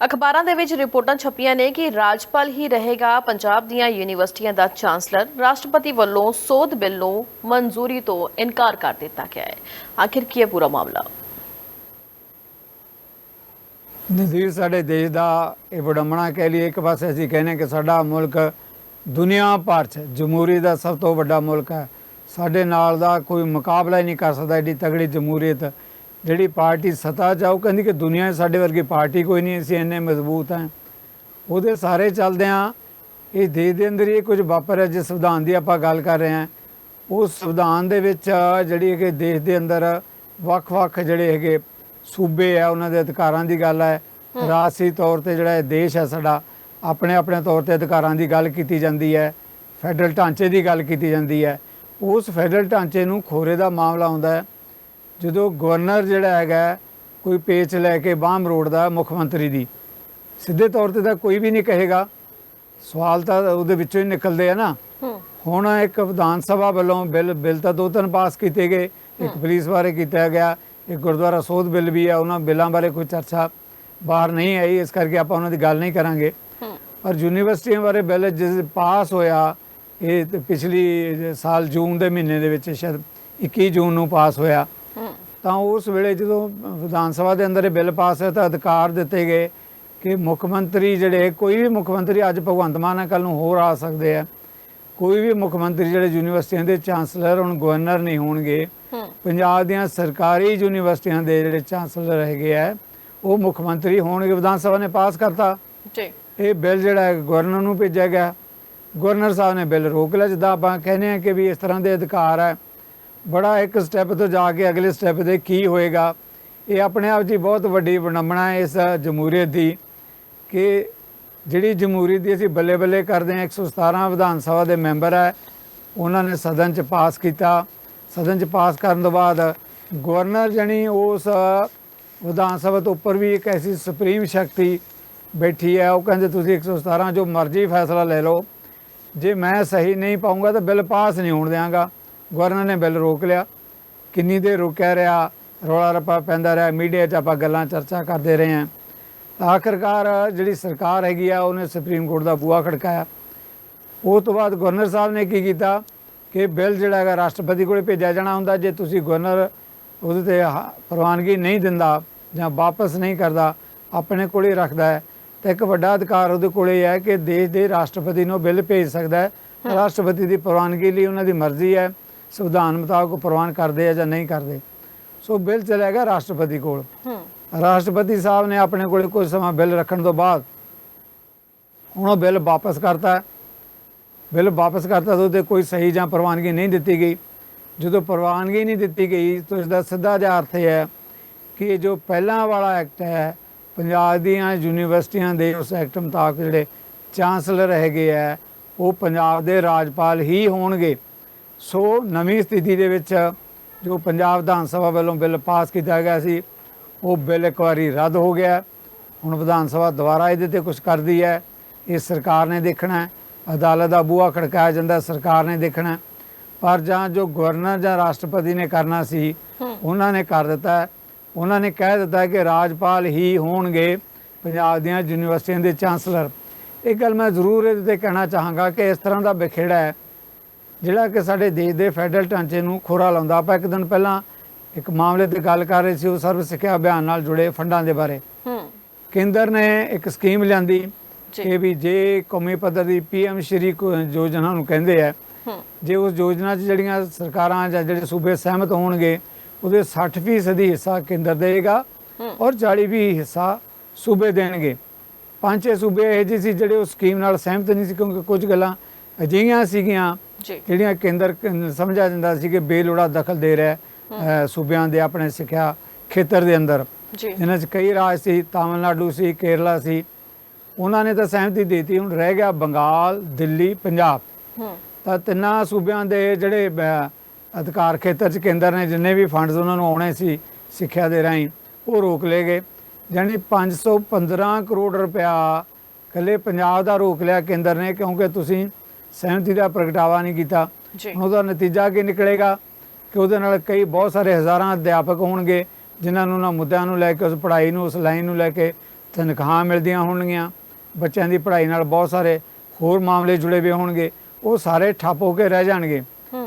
ਅਖਬਾਰਾਂ ਦੇ ਵਿੱਚ ਰਿਪੋਰਟਾਂ ਛਪੀਆਂ ਨੇ ਕਿ ਰਾਜਪਾਲ ਹੀ ਰਹੇਗਾ ਪੰਜਾਬ ਦੀਆਂ ਯੂਨੀਵਰਸਿਟੀਆਂ ਦਾ ਚਾਂਸਲਰ। ਰਾਸ਼ਟਰਪਤੀ ਵੱਲੋਂ ਸੋਧ ਬਿੱਲ ਨੂੰ ਮਨਜ਼ੂਰੀ ਤੋਂ ਇਨਕਾਰ ਕਰ ਦਿੱਤਾ ਗਿਆ ਹੈ। ਆਖਿਰ ਕੀ ਹੈ ਪੂਰਾ ਮਾਮਲਾ? ਨਜ਼ੀਰ, ਸਾਡੇ ਦੇਸ਼ ਦਾ ਇਹ ਵਡਮਣਾ ਕਹਿ ਲਈਏ, ਇੱਕ ਪਾਸੇ ਅਸੀਂ ਕਹਿੰਦੇ ਕਿ ਸਾਡਾ ਮੁਲਕ ਦੁਨੀਆ ਭਰ 'ਚ ਜਮਹੂਰੀ ਦਾ ਸਭ ਤੋਂ ਵੱਡਾ ਮੁਲਕ ਹੈ। ਸਾਡੇ ਨਾਲ ਦਾ ਕੋਈ ਮੁਕਾਬਲਾ ਹੀ ਨਹੀਂ ਕਰ ਸਕਦਾ ਏਡੀ ਤਗੜੀ ਜਮਹੂਰੀਅਤ ਜਿਹੜੀ ਪਾਰਟੀ ਸੱਤਾ 'ਚ ਆ ਉਹ ਕਹਿੰਦੀ ਕਿ ਦੁਨੀਆ 'ਚ ਸਾਡੇ ਵਰਗੀ ਪਾਰਟੀ ਕੋਈ ਨਹੀਂ ਅਸੀਂ ਇੰਨੇ ਮਜ਼ਬੂਤ ਹਾਂ। ਉਹਦੇ ਸਾਰੇ ਚੱਲਦੇ ਆ। ਇਹ ਦੇਸ਼ ਦੇ ਅੰਦਰ ਹੀ ਕੁਝ ਵਾਪਰ ਹੈ ਜਿਸ ਸੰਵਿਧਾਨ ਦੀ ਆਪਾਂ ਗੱਲ ਕਰ ਰਹੇ ਹਾਂ ਉਸ ਸੰਵਿਧਾਨ ਦੇ ਵਿੱਚ ਜਿਹੜੀ ਕਿ ਦੇਸ਼ ਦੇ ਅੰਦਰ ਵੱਖ-ਵੱਖ ਜਿਹੜੇ ਹੈਗੇ ਸੂਬੇ ਆ ਉਹਨਾਂ ਦੇ ਅਧਿਕਾਰਾਂ ਦੀ ਗੱਲ ਹੈ। ਰਾਜਸੀ ਤੌਰ ਤੇ ਜਿਹੜਾ ਇਹ ਦੇਸ਼ ਹੈ ਸਾਡਾ ਆਪਣੇ ਆਪਣੇ ਤੌਰ ਤੇ ਅਧਿਕਾਰਾਂ ਦੀ ਗੱਲ ਕੀਤੀ ਜਾਂਦੀ ਹੈ। ਫੈਡਰਲ ਢਾਂਚੇ ਦੀ ਗੱਲ ਕੀਤੀ ਜਾਂਦੀ ਹੈ। ਉਸ ਫੈਡਰਲ ਢਾਂਚੇ ਨੂੰ ਖੋਰੇ ਦਾ ਮਾਮਲਾ ਆਉਂਦਾ ਹੈ। ਜਦੋਂ ਗਵਰਨਰ ਜਿਹੜਾ ਹੈਗਾ ਕੋਈ ਪੇਚ ਲੈ ਕੇ ਬਾਹਮ ਮਰੋੜਦਾ ਮੁੱਖ ਮੰਤਰੀ ਦੀ ਸਿੱਧੇ ਤੌਰ ਤੇ ਤਾਂ ਕੋਈ ਵੀ ਨਹੀਂ ਕਹੇਗਾ। ਸਵਾਲ ਤਾਂ ਉਹਦੇ ਵਿੱਚੋਂ ਹੀ ਨਿਕਲਦੇ ਆ ਨਾ। ਹੁਣ ਇੱਕ ਵਿਧਾਨ ਸਭਾ ਵੱਲੋਂ ਬਿੱਲ ਬਿੱਲ ਤਾਂ ਦੋ ਤਿੰਨ ਪਾਸ ਕੀਤੇ ਗਏ। ਇੱਕ ਪੁਲਿਸ ਬਾਰੇ ਕੀਤਾ ਗਿਆ ਇੱਕ ਗੁਰਦੁਆਰਾ ਸੋਧ ਬਿੱਲ ਵੀ ਹੈ ਉਹਨਾਂ ਬਿੱਲਾਂ ਬਾਰੇ ਕੋਈ ਚਰਚਾ ਬਾਹਰ ਨਹੀਂ ਆਈ ਇਸ ਕਰਕੇ ਆਪਾਂ ਉਹਨਾਂ ਦੀ ਗੱਲ ਨਹੀਂ ਕਰਾਂਗੇ। ਪਰ ਯੂਨੀਵਰਸਿਟੀਆਂ ਬਾਰੇ ਬਿੱਲ ਜਿਸ ਪਾਸ ਹੋਇਆ ਇਹ ਪਿਛਲੀ ਸਾਲ ਜੂਨ ਦੇ ਮਹੀਨੇ ਦੇ ਵਿੱਚ ਸ਼ਾਇਦ 21 ਜੂਨ ਨੂੰ ਪਾਸ ਹੋਇਆ। ਤਾਂ ਉਸ ਵੇਲੇ ਜਦੋਂ ਵਿਧਾਨ ਸਭਾ ਦੇ ਅੰਦਰ ਇਹ ਬਿੱਲ ਪਾਸ ਹੋਇਆ ਤਾਂ ਅਧਿਕਾਰ ਦਿੱਤੇ ਗਏ ਕਿ ਮੁੱਖ ਮੰਤਰੀ ਜਿਹੜੇ ਕੋਈ ਵੀ ਮੁੱਖ ਮੰਤਰੀ ਅੱਜ ਭਗਵੰਤ ਮਾਨ ਹੈ ਕੱਲ ਨੂੰ ਹੋਰ ਆ ਸਕਦੇ ਆ। ਕੋਈ ਵੀ ਮੁੱਖ ਮੰਤਰੀ ਜਿਹੜੇ ਯੂਨੀਵਰਸਿਟੀਆਂ ਦੇ ਚਾਂਸਲਰ ਹੁਣ ਗਵਰਨਰ ਨਹੀਂ ਹੋਣਗੇ। ਪੰਜਾਬ ਦੀਆਂ ਸਰਕਾਰੀ ਯੂਨੀਵਰਸਿਟੀਆਂ ਦੇ ਜਿਹੜੇ ਚਾਂਸਲਰ ਹੈਗੇ ਆ ਉਹ ਮੁੱਖ ਮੰਤਰੀ ਹੋਣਗੇ। ਵਿਧਾਨ ਸਭਾ ਨੇ ਪਾਸ ਕਰਤਾ। ਜੀ। ਇਹ ਬਿੱਲ ਜਿਹੜਾ ਹੈ ਗਵਰਨਰ ਨੂੰ ਭੇਜਿਆ ਗਿਆ। ਗਵਰਨਰ ਸਾਹਿਬ ਨੇ ਬਿੱਲ ਰੋਕ ਲਿਆ। ਜਿੱਦਾਂ ਆਪਾਂ ਕਹਿੰਦੇ ਆ ਕਿ ਵੀ ਇਸ ਤਰ੍ਹਾਂ ਦੇ ਅਧਿਕਾਰ ਹੈ ਬੜਾ ਇੱਕ ਸਟੈਪ ਤੋਂ ਜਾ ਕੇ ਅਗਲੇ ਸਟੈਪ 'ਤੇ ਕੀ ਹੋਏਗਾ, ਇਹ ਆਪਣੇ ਆਪ 'ਚ ਹੀ ਬਹੁਤ ਵੱਡੀ ਵਿਡੰਬਣਾ ਹੈ ਇਸ ਜਮਹੂਰੀਅਤ ਦੀ ਕਿ ਜਿਹੜੀ ਜਮਹੂਰੀਅਤ ਦੀ ਅਸੀਂ ਬੱਲੇ ਬੱਲੇ ਕਰਦੇ ਹਾਂ 117 ਵਿਧਾਨ ਸਭਾ ਦੇ ਮੈਂਬਰ ਹੈ, ਉਹਨਾਂ ਨੇ ਸਦਨ 'ਚ ਪਾਸ ਕੀਤਾ। ਸਦਨ 'ਚ ਪਾਸ ਕਰਨ ਤੋਂ ਬਾਅਦ ਗਵਰਨਰ ਜਣੀ ਉਸ ਵਿਧਾਨ ਸਭਾ ਤੋਂ ਉੱਪਰ ਵੀ ਇੱਕ ਐਸੀ ਸੁਪਰੀਮ ਸ਼ਕਤੀ ਬੈਠੀ ਹੈ, ਉਹ ਕਹਿੰਦੇ ਤੁਸੀਂ 117 ਜੋ ਮਰਜ਼ੀ ਫੈਸਲਾ ਲੈ ਲਓ। ਜੇ ਮੈਂ ਸਹੀ ਨਹੀਂ ਪਾਉਂਗਾ ਤਾਂ ਬਿੱਲ ਪਾਸ ਨਹੀਂ ਹੋਣ ਦਿਆਂਗਾ। ਗਵਰਨਰ ਨੇ ਬਿੱਲ ਰੋਕ ਲਿਆ। ਕਿੰਨੀ ਦੇਰ ਰੁਕਿਆ ਰਿਹਾ ਰੌਲਾ ਰੱਪਾ ਪੈਂਦਾ ਰਿਹਾ ਮੀਡੀਆ 'ਚ ਆਪਾਂ ਗੱਲਾਂ ਚਰਚਾ ਕਰਦੇ ਰਹੇ ਹਾਂ। ਆਖਰਕਾਰ ਜਿਹੜੀ ਸਰਕਾਰ ਹੈਗੀ ਆ ਉਹਨੇ ਸੁਪਰੀਮ ਕੋਰਟ ਦਾ ਬੂਹਾ ਖੜਕਾਇਆ। ਉਸ ਤੋਂ ਬਾਅਦ ਗਵਰਨਰ ਸਾਹਿਬ ਨੇ ਕੀ ਕੀਤਾ ਕਿ ਬਿੱਲ ਜਿਹੜਾ ਹੈਗਾ ਰਾਸ਼ਟਰਪਤੀ ਕੋਲੇ ਭੇਜਿਆ ਜਾਣਾ ਹੁੰਦਾ ਜੇ ਤੁਸੀਂ ਗਵਰਨਰ ਉਹਦੇ ਤੇ ਹ- ਪ੍ਰਵਾਨਗੀ ਨਹੀਂ ਦਿੰਦਾ ਜਾਂ ਵਾਪਸ ਨਹੀਂ ਕਰਦਾ ਆਪਣੇ ਕੋਲੇ ਰੱਖਦਾ ਹੈ। ਤਾਂ ਇੱਕ ਵੱਡਾ ਅਧਿਕਾਰ ਉਹਦੇ ਕੋਲੇ ਹੈ ਕਿ ਦੇਸ਼ ਦੇ ਰਾਸ਼ਟਰਪਤੀ ਨੂੰ ਬਿੱਲ ਭੇਜ ਸਕਦਾ ਹੈ। ਰਾਸ਼ਟਰਪਤੀ ਦੀ ਪ੍ਰਵਾਨਗੀ ਲਈ ਉਹਨਾਂ ਦੀ ਮਰਜ਼ੀ ਹੈ। ਸੰਵਿਧਾਨ ਮੁਤਾਬਕ ਪ੍ਰਵਾਨ ਕਰਦੇ ਆ ਜਾਂ ਨਹੀਂ ਕਰਦੇ। ਸੋ ਬਿੱਲ ਚਲੇਗਾ ਰਾਸ਼ਟਰਪਤੀ ਕੋਲ। ਰਾਸ਼ਟਰਪਤੀ ਸਾਹਿਬ ਨੇ ਆਪਣੇ ਕੋਲੇ ਕੁਝ ਸਮਾਂ ਬਿੱਲ ਰੱਖਣ ਤੋਂ ਬਾਅਦ ਹੁਣ ਉਹ ਬਿੱਲ ਵਾਪਸ ਕਰਤਾ ਬਿੱਲ ਵਾਪਸ ਕਰਤਾ ਤਾਂ ਉਹਦੇ ਕੋਈ ਸਹੀ ਜਾਂ ਪ੍ਰਵਾਨਗੀ ਨਹੀਂ ਦਿੱਤੀ ਗਈ। ਜਦੋਂ ਪ੍ਰਵਾਨਗੀ ਨਹੀਂ ਦਿੱਤੀ ਗਈ ਤਾਂ ਇਸ ਦਾ ਸਿੱਧਾ ਜਿਹਾ ਅਰਥ ਹੈ ਕਿ ਜੋ ਪਹਿਲਾਂ ਵਾਲਾ ਐਕਟ ਹੈ ਪੰਜਾਬ ਦੀਆਂ ਯੂਨੀਵਰਸਿਟੀਆਂ ਦੇ ਉਸ ਐਕਟ ਮੁਤਾਬਕ ਜਿਹੜੇ ਚਾਂਸਲਰ ਹੈਗੇ ਆ ਉਹ ਪੰਜਾਬ ਦੇ ਰਾਜਪਾਲ ਹੀ ਹੋਣਗੇ। ਸੋ ਨਵੀਂ ਸਥਿਤੀ ਦੇ ਵਿੱਚ ਜੋ ਪੰਜਾਬ ਵਿਧਾਨ ਸਭਾ ਵੱਲੋਂ ਬਿੱਲ ਪਾਸ ਕੀਤਾ ਗਿਆ ਸੀ, ਉਹ ਬਿੱਲ ਇੱਕ ਵਾਰੀ ਰੱਦ ਹੋ ਗਿਆ। ਹੁਣ ਵਿਧਾਨ ਸਭਾ ਦੁਬਾਰਾ ਇਹਦੇ ਤੇ ਕੁਝ ਕਰਦੀ ਹੈ। ਇਹ ਸਰਕਾਰ ਨੇ ਦੇਖਣਾ ਅਦਾਲਤ ਦਾ ਬੂਹਾ ਖੜਕਾਇਆ ਜਾਂਦਾ, ਸਰਕਾਰ ਨੇ ਦੇਖਣਾ ਪਰ ਜਾਂ ਜੋ ਗਵਰਨਰ ਜਾਂ ਰਾਸ਼ਟਰਪਤੀ ਨੇ ਕਰਨਾ ਸੀ, ਉਹਨਾਂ ਨੇ ਕਰ ਦਿੱਤਾ ਉਹਨਾਂ ਨੇ ਕਹਿ ਦਿੱਤਾ ਕਿ ਰਾਜਪਾਲ ਹੀ ਹੋਣਗੇ ਪੰਜਾਬ ਦੀਆਂ ਯੂਨੀਵਰਸਿਟੀਆਂ ਦੇ ਚਾਂਸਲਰ। ਇਹ ਗੱਲ ਮੈਂ ਜ਼ਰੂਰ ਇਹਦੇ ਤੇ ਕਹਿਣਾ ਚਾਹਾਂਗਾ ਕਿ ਇਸ ਤਰ੍ਹਾਂ ਦਾ ਵਿਖੇੜਾ ਹੈ। ਜਿਹੜਾ ਕਿ ਸਾਡੇ ਦੇਸ਼ ਦੇ ਫੈਡਰਲ ਢਾਂਚੇ ਨੂੰ ਖੋਰਾ ਲਾਉਂਦਾ। ਆਪਾਂ ਇੱਕ ਦਿਨ ਪਹਿਲਾਂ ਇੱਕ ਮਾਮਲੇ ਤੇ ਗੱਲ ਕਰ ਰਹੇ ਸੀ ਉਹ ਸਰਵ ਸਿੱਖਿਆ ਅਭਿਆਨ ਨਾਲ ਜੁੜੇ ਫੰਡਾਂ ਦੇ ਬਾਰੇ। ਹੂੰ। ਕੇਂਦਰ ਨੇ ਇੱਕ ਸਕੀਮ ਲਿਆਂਦੀ। ਕਿ ਵੀ ਜੇ ਕੌਮੀ ਪੱਧਰ ਦੀ ਪੀਐਮ ਸ਼੍ਰੀ ਯੋਜਨਾ ਨੂੰ ਕਹਿੰਦੇ ਆ ਹੂੰ। ਜੇ ਉਸ ਯੋਜਨਾ 'ਚ ਜਿਹੜੀਆਂ ਸਰਕਾਰਾਂ ਜਾਂ ਜਿਹੜੇ ਸੂਬੇ ਸਹਿਮਤ ਹੋਣਗੇ ਉਹਦੇ 60% ਦੀ ਹਿੱਸਾ ਕੇਂਦਰ ਦੇਗਾ ਔਰ 40% ਹਿੱਸਾ ਸੂਬੇ ਦੇਣਗੇ। ਪੰਜ ਛੇ ਸੂਬੇ ਇਹ ਜਿਹੇ ਸੀ ਜਿਹੜੇ ਉਸ ਸਕੀਮ ਨਾਲ ਸਹਿਮਤ ਨਹੀਂ ਸੀ ਕਿਉਂਕਿ ਕੁਝ ਗੱਲਾਂ ਅਜਿਹੀਆਂ ਸੀਗੀਆਂ ਜਿਹੜੀਆਂ ਕੇਂਦਰ ਸਮਝਿਆ ਜਾਂਦਾ ਸੀ ਕਿ ਬੇਲੋੜਾ ਦਖਲ ਦੇ ਰਿਹਾ ਸੂਬਿਆਂ ਦੇ ਆਪਣੇ ਸਿੱਖਿਆ ਖੇਤਰ ਦੇ ਅੰਦਰ। ਜੀ। ਇਹਨਾਂ 'ਚ ਕਈ ਰਾਜ ਸੀ ਤਾਮਿਲਨਾਡੂ ਸੀ ਕੇਰਲਾ ਸੀ। ਉਹਨਾਂ ਨੇ ਤਾਂ ਸਹਿਮਤੀ ਦਿੱਤੀ ਹੁਣ ਰਹਿ ਗਿਆ ਬੰਗਾਲ ਦਿੱਲੀ ਪੰਜਾਬ। ਤਾਂ ਤਿੰਨਾਂ ਸੂਬਿਆਂ ਦੇ ਜਿਹੜੇ ਅਧਿਕਾਰ ਖੇਤਰ 'ਚ ਕੇਂਦਰ ਨੇ ਜਿੰਨੇ ਵੀ ਫੰਡਸ ਉਹਨਾਂ ਨੂੰ ਆਉਣੇ ਸੀ ਸਿੱਖਿਆ ਦੇ ਰਾਹੀਂ ਉਹ ਰੋਕ ਲਏ ਗਏ। ਯਾਨੀ 515 ਕਰੋੜ ਰੁਪਇਆ ਇਕੱਲੇ ਪੰਜਾਬ ਦਾ ਰੋਕ ਲਿਆ ਕੇਂਦਰ ਨੇ ਕਿਉਂਕਿ ਤੁਸੀਂ ਸਹਿਮਤੀ ਦਾ ਪ੍ਰਗਟਾਵਾ ਨਹੀਂ ਕੀਤਾ। ਹੁਣ ਉਹਦਾ ਨਤੀਜਾ ਕੀ ਨਿਕਲੇਗਾ ਕਿ ਉਹਦੇ ਨਾਲ ਕਈ ਬਹੁਤ ਸਾਰੇ ਹਜ਼ਾਰਾਂ ਅਧਿਆਪਕ ਹੋਣਗੇ ਜਿਨ੍ਹਾਂ ਨੂੰ ਉਹਨਾਂ ਮੁੱਦਿਆਂ ਨੂੰ ਲੈ ਕੇ ਉਸ ਪੜ੍ਹਾਈ ਨੂੰ ਉਸ ਲਾਈਨ ਨੂੰ ਲੈ ਕੇ ਤਨਖਾਹਾਂ ਮਿਲਦੀਆਂ ਹੋਣਗੀਆਂ। ਬੱਚਿਆਂ ਦੀ ਪੜ੍ਹਾਈ ਨਾਲ ਬਹੁਤ ਸਾਰੇ ਹੋਰ ਮਾਮਲੇ ਜੁੜੇ ਹੋਏ ਹੋਣਗੇ। ਉਹ ਸਾਰੇ ਠੱਪ ਹੋ ਕੇ ਰਹਿ ਜਾਣਗੇ।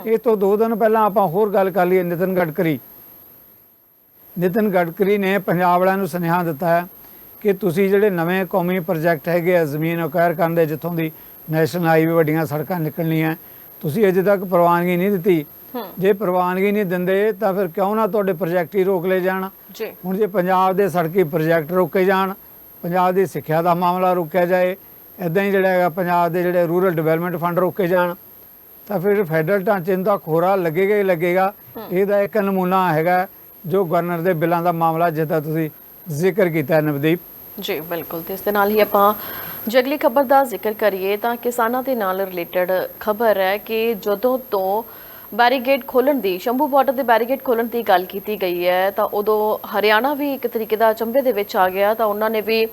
ਇਹ ਤੋਂ ਦੋ ਦਿਨ ਪਹਿਲਾਂ ਆਪਾਂ ਹੋਰ ਗੱਲ ਕਰ ਲਈਏ ਨਿਤਨ ਗਡਕਰੀ। ਨਿਤਨ ਗਡਕਰੀ ਨੇ ਪੰਜਾਬ ਵਾਲਿਆਂ ਨੂੰ ਸੁਨੇਹਾ ਦਿੱਤਾ ਹੈ ਕਿ ਤੁਸੀਂ ਜਿਹੜੇ ਨਵੇਂ ਕੌਮੀ ਪ੍ਰੋਜੈਕਟ ਹੈਗੇ ਆ ਜ਼ਮੀਨ ਅਕਵਾਇਰ ਕਰਨ ਦੇ ਜਿੱਥੋਂ ਦੀ ਨੈਸ਼ਨਲ ਹਾਈਵੇ ਵੱਡੀਆਂ ਸੜਕਾਂ ਨਿਕਲਣੀਆਂ ਤੁਸੀਂ ਅਜੇ ਤੱਕ ਪ੍ਰਵਾਨਗੀ ਨਹੀਂ ਦਿੱਤੀ। ਜੇ ਪ੍ਰਵਾਨਗੀ ਨਹੀਂ ਦਿੰਦੇ ਤਾਂ ਫਿਰ ਕਿਉਂ ਨਾ ਤੁਹਾਡੇ ਪ੍ਰੋਜੈਕਟ ਹੀ ਰੋਕ ਲਏ ਜਾਣ? ਜੀ। ਹੁਣ ਜੇ ਪੰਜਾਬ ਦੇ ਸੜਕੀ ਪ੍ਰੋਜੈਕਟ ਰੋਕੇ ਜਾਣ ਪੰਜਾਬ ਦੀ ਸਿੱਖਿਆ ਦਾ ਮਾਮਲਾ ਰੋਕਿਆ ਜਾਏ ਇਦਾਂ ਹੀ ਜਿਹੜਾ ਹੈਗਾ ਪੰਜਾਬ ਦੇ ਜਿਹੜੇ ਰੂਰਲ ਡਿਵੈਲਪਮੈਂਟ ਫੰਡ ਰੋਕੇ ਜਾਣ ਤਾਂ ਫਿਰ ਫੈਡਰਲ ਢਾਂਚੇ ਨੂੰ ਤਾਂ ਖੋਰਾ ਲੱਗੇਗਾ ਹੀ ਲੱਗੇਗਾ। ਇਹਦਾ ਇੱਕ ਨਮੂਨਾ ਹੈਗਾ ਜੋ ਗਵਰਨਰ ਦੇ ਬਿੱਲਾਂ ਦਾ ਮਾਮਲਾ ਜਿਹਦਾ ਤੁਸੀਂ ਜ਼ਿਕਰ ਕੀਤਾ ਨਵਦੀਪ। ਜੀ ਬਿਲਕੁਲ। ਤੇ ਇਸ ਦੇ ਨਾਲ ਹੀ ਆਪਾਂ ਜੇ ਅਗਲੀ ਖਬਰ ਦਾ ਜ਼ਿਕਰ ਕਰੀਏ ਤਾਂ ਕਿਸਾਨਾਂ ਦੇ ਨਾਲ ਰਿਲੇਟਡ ਖਬਰ ਹੈ ਕਿ ਜਦੋਂ ਤੋਂ ਬੈਰੀਗੇਡ ਖੋਲਣ ਦੀ, ਸ਼ੰਭੂ ਬਾਰਡਰ ਦੇ ਬੈਰੀਗੇਡ ਖੋਲਣ ਦੀ ਗੱਲ ਕੀਤੀ ਗਈ ਹੈ, ਤਾਂ ਉਦੋਂ ਹਰਿਆਣਾ ਵੀ ਇੱਕ ਤਰੀਕੇ ਦਾ ਅਚੰਭੇ ਦੇ ਵਿੱਚ ਆ ਗਿਆ, ਤਾਂ ਉਹਨਾਂ ਨੇ ਵੀ